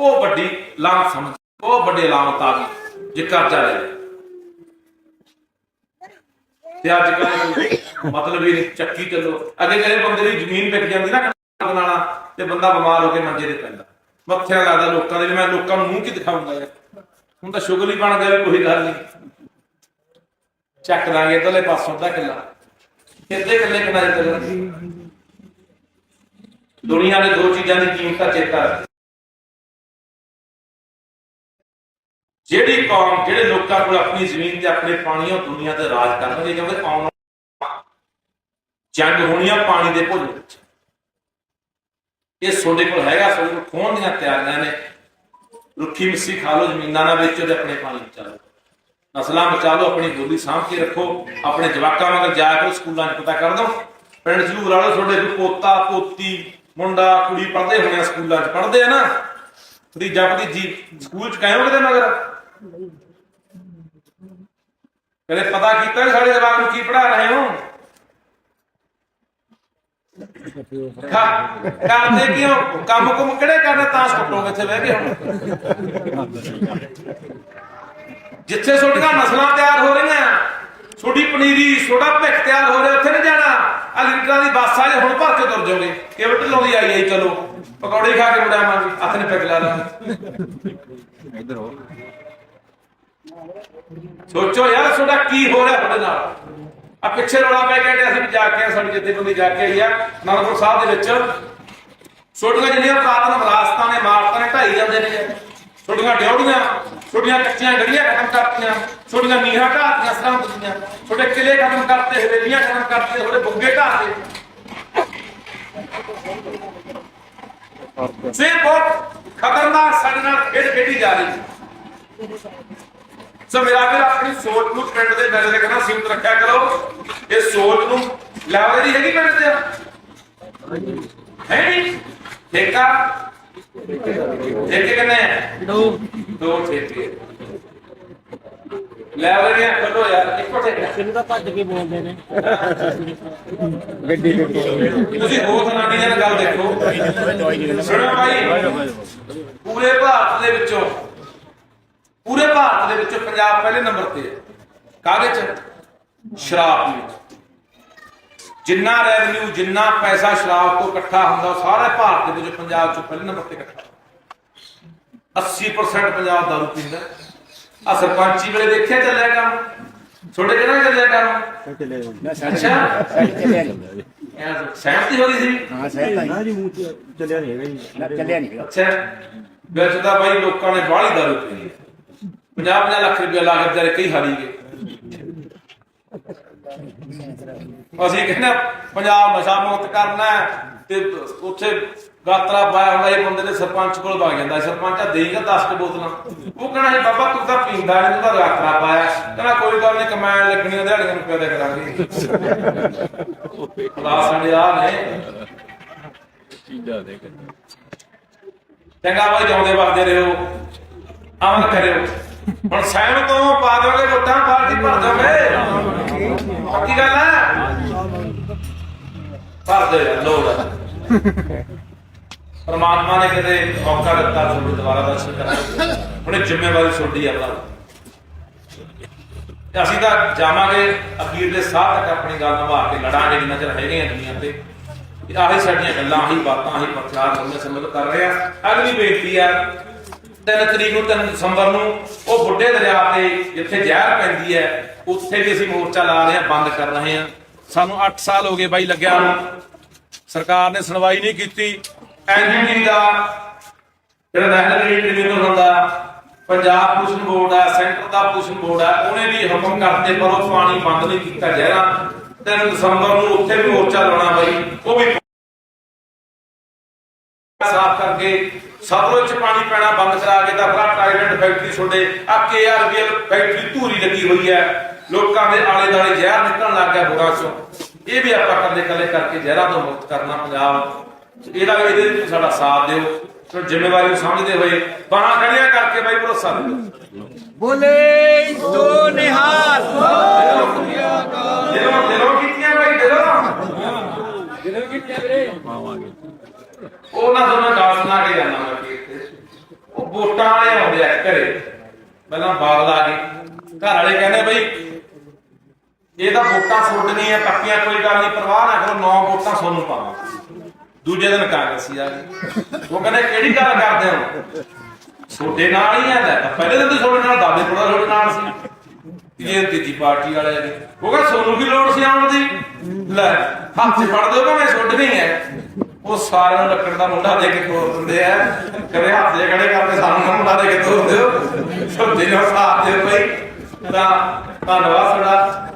ਉਹ ਵੱਡੀ ਲਾਂਘ ਸਮਝ ਉਹ ਵੱਡੀ ਲਾਮਤ ਆ ਗਈ ਜੇ ਕਰਜ਼ਾ ਲੈ ਲਿਆ। ਤੇ ਅੱਜ ਕੱਲ ਮਤਲਬ ਇਹ ਚੱਕੀ ਚੱਲੋ। ਅੱਗੇ ਕਦੇ ਬੰਦੇ ਦੀ ਜ਼ਮੀਨ ਵਿਕ ਜਾਂਦੀ ਨਾ ਕਣਕ ਤੇ ਬੰਦਾ ਬਿਮਾਰ ਹੋ ਕੇ ਮੰਜੇ ਤੇ ਪੈਂਦਾ। ਮੱਥੇ ਲੱਗਦਾ ਲੋਕਾਂ ਦੇ ਵੀ ਮੈਂ ਲੋਕਾਂ ਨੂੰ ਮੂੰਹ ਕੀ ਦਿਖਾਉਂਗਾ ਯਾਰ। ਹੁਣ ਤਾਂ ਸ਼ੁਗਰ ਹੀ ਬਣ ਗਿਆ ਵੀ ਕੋਈ ਗੱਲ ਨਹੀਂ ਚੱਕ ਲਾਂਗੇ ਇਧਰਲੇ ਪਾਸੋਂ ਦਾ ਕਿੱਲਾ। ਕਿੱਦੇ ਕਿੱਲੇ ਕਿੰਨਾ ਜਿੱਤ ਦੁਨੀਆ ਦੇ ਦੋ ਚੀਜ਼ਾਂ ਦੀ ਕੀਮਤ ਦਾ ਚੇਤਾ ਜਿਹੜੀ ਕੌਮ, ਜਿਹੜੇ ਲੋਕਾਂ ਕੋਲ ਆਪਣੀ ਜ਼ਮੀਨ ਤੇ ਆਪਣੇ ਪਾਣੀ ਉਹ ਦੁਨੀਆ ਤੇ ਰਾਜ ਕਰਨਗੇ, ਕਿਉਂਕਿ ਆਉਣ ਜੰਗ ਹੋਣੀ ਆ ਪਾਣੀ ਦੇ ਭੁੱਲ ਵਿੱਚ। ਇਹ ਤੁਹਾਡੇ ਕੋਲ ਹੈਗਾ, ਤੁਹਾਡੇ ਕੋਲ ਖੋਣ ਦੀਆਂ ਤਿਆਰੀਆਂ ਨੇ। ਰੁੱਖੀ ਮਿੱਸੀ ਖਾ ਲਓ, ਜ਼ਮੀਨਾਂ ਨਾਲ ਵੇਚੋ ਤੇ ਆਪਣੇ ਪਾਣੀ ਬਚਾ ਨਸਲਾਂ ਬਚਾ ਆਪਣੀ ਬੋਲੀ ਸਾਂਭ ਕੇ ਰੱਖੋ। ਆਪਣੇ ਜਵਾਕਾਂ ਮਗਰ ਜਾਇਆ ਕਰੋ ਸਕੂਲਾਂ 'ਚ ਪਤਾ ਕਰ ਦੋ। ਪਿੰਡ 'ਚ ਜ਼ਰੂਰ ਆਲੋ ਤੁਹਾਡੇ ਕੋਈ ਪੋਤਾ, ਪੋਤੀ, ਮੁੰਡਾ, ਕੁੜੀ ਪੜਦੇ ਹੋਣੇ ਸਕੂਲਾਂ 'ਚ ਪੜਦੇ ਆ ਨਾ? ਭਤੀਜਾ, ਭਤੀਜੀ, ਸਕੂਲ 'ਚ ਗਏ ਕਿਤੇ ਮਗਰ? ਕਦੇ ਪਤਾ ਕੀਤਾ ਸਾਡੇ ਜਵਾਕ ਨੂੰ ਕੀ ਪੜ੍ਹਾ ਰਹੇ ਹੋ? ਕਰਦੇ ਕਿਉਂ? ਕੰਮ ਕੁਮ ਕਿਹੜੇ ਕਰਨਾ? ਤਾਂ ਸੁੱਟੋਗੇ ਇੱਥੇ ਬਹਿ ਕੇ। ਹੁਣ ਜਿੱਥੇ ਤੁਹਾਡੀਆਂ ਨਸਲਾਂ ਤਿਆਰ ਹੋ ਰਹੀਆਂ ਤੁਹਾਡੀ ਪਨੀਰੀ ਤੁਹਾਡਾ ਭਿੱਖ ਤਿਆਰ ਹੋ ਰਿਹਾ ਉੱਥੇ ਨਹੀਂ ਜਾਣਾ। ਆ ਲੀਟਰਾਂ ਦੀ ਬੱਸ ਆ ਜੇ ਹੁਣ ਭਰ ਕੇ ਤੁਰ ਜਾਓਗੇ। ਕਿਵੇਂ ਢਲਾਉਂਦੀ ਆਈ ਆਈ ਚਲੋ। ਪਕੌੜੇ ਖਾ ਕੇ ਮੁੜਾਵਾਂਗੇ ਹੱਥ ਨੇ ਪਿੱਕ ਲਾ ਲਾਂਗੇ ਇੱਧਰ ਹੋ ਸੋਚੋ ਯਾਰ ਤੁਹਾਡਾ ਕੀ ਹੋ ਰਿਹਾ ਤੁਹਾਡੇ ਨਾਲ? ਆ ਪਿੱਛੇ ਰੌਲਾ ਪੈ ਗਿਆ ਕਿ ਅਸੀਂ ਜਾ ਕੇ ਆਏ, ਸਾਡੀ ਜਿੱਥੇ ਜਾ ਕੇ ਆਈ ਆ ਨਾਨਕਪੁਰ ਸਾਹਿਬ ਦੇ ਵਿੱਚ। ਛੋਟੀਆਂ ਜਿਹੀਆਂ ਪ੍ਰਾਤਨ ਵਿਰਾਸਤਾਂ ਨੇ ਮਾਰਤਾਂ ਨੇ ਢਾਈ ਜਾਂਦੇ ਨੇ। ਛੋਟੀਆਂ ਡਿਉੜੀਆਂ ਛੋਟੀਆਂ ਕੱਚੀਆਂ ਗੜੀਆਂ ਖਤਮ ਕਰਤੀਆਂ ਛੋਟੀਆਂ ਨੀਹਾਂ ਢਾਤੀਆਂ ਸਰਾਂ ਦਿੱਤੀਆਂ ਛੋਟੇ ਕਿਲੇ ਖਤਮ ਕਰਤੇ ਹਵੇਲੀਆਂ ਖਤਮ ਕਰਤੇ ਛੋਟੇ ਬੁੱਗੇ ਢਾਤੇ ਸੇ ਬਹੁਤ ਖਤਰਨਾਕ ਸਾਡੇ ਨਾਲ ਖੇਡ ਖੇਡੀ ਜਾ ਰਹੀ। ਹੈ ਸੋ ਮੇਰਾ ਵੀਰ ਆਪਣੀ ਸੋਚ ਨੂੰ ਪਿੰਡ ਦੇ ਨਜ਼ਰ ਰੱਖਣਾ ਸੀਮਤ ਰੱਖਿਆ ਕਰੋ। ਇਹ ਸੋਚ ਨੂੰ ਲੈਵਲ ਦੀ ਹੈਗੀ ਪਿੰਡ ਤੇ? ਹੈ ਨਹੀਂ ਠੇਕਾ? ਠੇਕੇ ਕਿੰਨੇ ਆ? ਦੋ। ਦੋ ਠੇਕੇ। ਲੈਵਲ ਦੀਆਂ ਕੱਢੋ ਯਾਰ ਇੱਕੋ ਠੇਕਾ। ਕਿੰਨੂੰ ਤਾਂ ਭੱਜ ਕੇ ਬੋਲਦੇ ਨੇ। ਤੁਸੀਂ ਹੋਰ ਸੁਣਾਣੀ ਨਾਲ ਗੱਲ ਦੇਖੋ। ਸੁਣੋ ਭਾਈ ਪੂਰੇ ਭਾਰਤ ਦੇ ਵਿੱਚੋਂ ਪੂਰੇ ਭਾਰਤ ਦੇ ਵਿੱਚੋਂ ਪੰਜਾਬ ਪਹਿਲੇ ਨੰਬਰ ਤੇ ਹੈ। ਕਾਹਦੇ ਚ ਸ਼ਰਾਬ ਦੇ ਵਿੱਚ। ਜਿੰਨਾ ਰੈਵਨਿਊ ਜਿੰਨਾ ਪੈਸਾ ਸ਼ਰਾਬ ਤੋਂ ਇਕੱਠਾ ਹੁੰਦਾ ਉਹ ਸਾਰੇ ਭਾਰਤ ਦੇ ਵਿੱਚ ਪੰਜਾਬ ਚ ਪਹਿਲੇ ਨੰਬਰ ਤੇ ਇਕੱਠਾ 80% ਪੰਜਾਬ ਦਾਰੂ ਪੀਂਦਾ ਆ ਸਰਪੰਚੀ ਵੇਲੇ ਦੇਖਿਆ ਚੱਲਿਆ ਕੰਮ ਛੋਟੇ ਕਿਹਨਾਂ ਚੱਲਿਆ ਕੰਮ ਅੱਛਾ। ਯਾਰ ਸਹਿਮਤੀ ਹੋ ਗਈ ਸੀ? ਹਾਂ ਸਹੀ ਤਾਂ ਨਾ ਜੀ ਮੂੰਹ ਚ ਚੱਲਿਆ ਨਹੀਂ ਹੈਗਾ ਜੀ। ਨਾ ਚੱਲਿਆ ਨਹੀਂ ਹੈਗਾ। ਅੱਛਾ। ਵਿੱਚ ਤਾਂ ਬਾਈ ਲੋਕਾਂ ਨੇ ਬਾਹਲੀ ਦਾਰੂ ਪੀ ਲਈ 50 50 ਲੱਖ ਰੁਪਏ ਲਾ ਕੇ ਵਿਚਾਰੇ ਕਈ ਹਾਰੀ ਗਏ। ਅਸੀਂ ਕਹਿੰਦੇ ਪੰਜਾਬ ਨਸ਼ਾ ਮੁਕਤ ਕਰਨਾ ਤੇ ਉੱਥੇ ਗਾਤਰਾ ਪਾਇਆ ਹੁੰਦਾ ਇਹ ਬੰਦੇ ਦੇ ਸਰਪੰਚ ਕੋਲ ਵਗ ਜਾਂਦਾ ਸਰਪੰਚ ਆ ਦੇਗਾ 10 ਕੇ ਬੋਤਲਾਂ। ਉਹ ਕਹਿੰਦਾ ਜੀ ਬਾਬਾ ਤੂੰ ਤਾਂ ਪੀਂਦਾ ਨਹੀਂ ਤੂੰ ਤਾਂ ਗਾਤਰਾ ਪਾਇਆ ਕਹਿੰਦਾ ਕੋਈ ਗੱਲ ਨਹੀਂ ਕਮਾਇਣ ਲੱਗਣੀਆਂ ਦਿਹਾੜੀਆਂ ਨੂੰ ਪੈਦਾ ਕਰਾਂਗੇ। ਖੁਦਾ ਸਾਡੇ ਆ ਨੇ। ਚੀਜ਼ਾਂ ਦੇਖ ਚੰਗਾ ਭਾਈ ਜਿਉਂਦੇ ਵਸਦੇ ਰਹੋ। ਅਮਨ ਕਰਿਓ। ਹੁਣ ਸਹਿਮ ਤੋਂ ਪਾ ਦੋਗੇ, ਵੋਟਾਂ ਪਾਰਟੀ ਭਰ ਦੋਗੇ? ਪੱਕੀ ਗੱਲ ਹੈ? ਭਰ ਦੇ, ਲੋੜ ਪਰਮਾਤਮਾ ਨੇ ਕਦੇ ਮੌਕਾ ਦਿੱਤਾ, ਤੁਹਾਨੂੰ ਦੁਬਾਰਾ ਦਰਸ਼ਨ ਕਰਨ ਹੁਣ ਜ਼ਿੰਮੇਵਾਰੀ ਛੋਡੀ ਆ ਭਰਾ ਅਸੀਂ ਤਾਂ ਜਾਵਾਂਗੇ ਅਖੀਰਲੇ ਸਾਹ ਤੱਕ ਆਪਣੀ ਗੱਲ ਨਿਭਾ ਕੇ ਲੜਾਂਗੇ, ਜਿੰਨਾ ਚਿਰ ਹੈਗੇ ਆ ਦੁਨੀਆ ਤੇ। ਆਹੀ ਸਾਡੀਆਂ ਗੱਲਾਂ, ਆਹੀ ਬਾਤਾਂ, ਆਹੀ ਪ੍ਰਚਾਰ ਹੋਣੇ ਸੰਬੰਧ ਕਰ ਰਹੇ ਆ। ਅਗਲੀ ਬੇਨਤੀ ਆ 3 ਤਰੀਕ ਨੂੰ 3 ਦਸੰਬਰ ਨੂੰ, ਉਹ ਬੁੱਢੇ ਦਰਿਆ ਤੇ ਜਿੱਥੇ ਜ਼ਹਿਰ ਪੈਂਦੀ ਹੈ, ਉੱਥੇ ਵੀ ਅਸੀਂ ਮੋਰਚਾ ਲਾ ਰਹੇ ਆ ਬੰਦ ਕਰ ਰਹੇ ਆ ਸਾਨੂੰ 8 ਸਾਲ ਹੋ ਗਏ ਬਾਈ ਲੱਗਿਆ ਨੂੰ। ਸਰਕਾਰ ਨੇ ਸੁਣਵਾਈ ਨਹੀਂ ਕੀਤੀ। ਐਨਜੀਟੀ ਦਾ ਜਿਹੜਾ ਨੈਸ਼ਨਲ ਗ੍ਰੀਨ ਟ੍ਰਿਬਿਊਨਲ ਹੁੰਦਾ, ਪੰਜਾਬ ਪੋਲੂਸ਼ਨ ਬੋਰਡ ਹੈ ਸੈਂਟਰ ਦਾ ਪੋਲੂਸ਼ਨ ਬੋਰਡ ਹੈ ਉਹਨੇ ਵੀ ਹੁਕਮ ਕਰਤੇ, ਪਰ ਉਹ ਪਾਣੀ ਬੰਦ ਨਹੀਂ ਕੀਤਾ ਜ਼ਹਿਰਾਂ। 3 ਦਸੰਬਰ ਨੂੰ ਉੱਥੇ ਵੀ ਮੋਰਚਾ ਲਾਉਣਾ ਬਾਈ, ਉਹ ਵੀ ਸਾਫ਼ ਕਰਕੇ ਸਤਲੁਜ ਚ ਪਾਣੀ ਪੈਣਾ ਬੰਦ ਕਰਾ ਕੇ ਤਾਂ ਫਰਾ ਟਾਇਲੈਂਡ ਫੈਕਟਰੀ ਛੋਡੇ। ਆ ਕੇਆਰਬੀਐਲ ਫੈਕਟਰੀ ਧੂਰੀ ਲੱਗੀ ਹੋਈ ਹੈ। ਲੋਕਾਂ ਦੇ ਆਲੇ ਦਾਲੇ ਜ਼ਹਿਰ ਨਿਕਲਣ ਲੱਗ ਗਿਆ ਬੁਰਾ ਚੋਂ। ਇਹ ਵੀ ਆਪਾਂ ਕੱਲੇ ਕੱਲੇ ਕਰਕੇ ਜ਼ਹਿਰਾਂ ਤੋਂ ਮੁਕਤ ਕਰਨਾ ਪੰਜਾਬ। ਇਹਦਾ ਇਹਦੇ ਵਿੱਚ ਸਾਡਾ ਸਾਥ ਦਿਓ। ਤੇ ਜ਼ਿੰਮੇਵਾਰੀ ਨੂੰ ਸਮਝਦੇ ਹੋਏ ਬਾਹਾਂ ਖੜੀਆਂ ਕਰਕੇ ਬਾਈ ਭਰੋਸਾ ਦਿਓ। ਬੋਲੇ ਸੋ ਨਿਹਾਲ। ਦਿਲੋਂ ਦਿਲੋਂ ਕੀਤੀਆਂ ਬਾਈ ਦਿਲੋਂ। ਪਾਵਾਂਗੇ ਉਹ ਨਾ ਤੁਹਾਨੂੰ ਗੱਲ ਸੁਣਾ ਕੇ ਜਾਣਾ। ਮੈਂ ਕੀ ਇੱਥੇ ਉਹ ਵਾਲੇ ਆਉਂਦੇ ਆ ਘਰੇ। ਪਹਿਲਾਂ ਬਾਗ ਲਾ ਘਰ ਵਾਲੇ ਕਹਿੰਦੇ ਬਈ, ਇਹ ਤਾਂ ਵੋਟਾਂ ਸੁੱਟਣੀਆਂ, ਪੱਕੀਆਂ ਕੋਈ ਗੱਲ ਨਹੀਂ, ਪਰਵਾਹ ਨਾ ਕਰੋ, ਨੌ ਵੋਟਾਂ ਤੁਹਾਨੂੰ ਪਾਵਾਂ ਦੂਜੇ ਦਿਨ ਕਾਂਗਰਸੀ ਆ ਗਏ ਉਹ ਕਹਿੰਦੇ, ਕਿਹੜੀ ਗੱਲ ਕਰਦੇ ਹੋ? ਤੁਹਾਡੇ ਨਾਲ ਹੀ ਆਦਾ ਪਹਿਲੇ ਦਿਨ ਤੋਂ ਤੁਹਾਡੇ ਨਾਲ, ਦਾਦੇ ਕੋਲ ਛੋਟੇ ਨਾਲ ਸੀ। ਇਹ ਤੀਜੀ ਪਾਰਟੀ ਵਾਲੇ ਨੇ ਉਹ ਕਹਿੰਦਾ ਸੋਨੂੰ ਕੀ ਲੋੜ ਸੀ ਆਉਣ ਦੀ? ਲੈ, ਹੱਥ ਫੜ ਦਿਓ ਕਿ ਮੈਂ ਨਹੀਂ ਹੈ। ਉਹ ਸਾਰਿਆਂ ਨੂੰ ਲੱਕੜ ਦਾ ਮੁੰਡਾ ਦੇ ਕੇ ਤੋਰ ਦਿੰਦੇ ਆ। ਕਦੇ ਹੱਥ ਦੇ ਖੜੇ ਕਰਦੇ, ਸਾਨੂੰ ਮੁੰਡਾ ਦੇ ਕੇ ਤੋਰ ਦਿਓ। ਸੋ ਦਿਨੋਂ ਸਾਥ ਦੇ ਭਾਈ ਤਾਂ ਧੰਨਵਾਦ ਤੁਹਾਡਾ।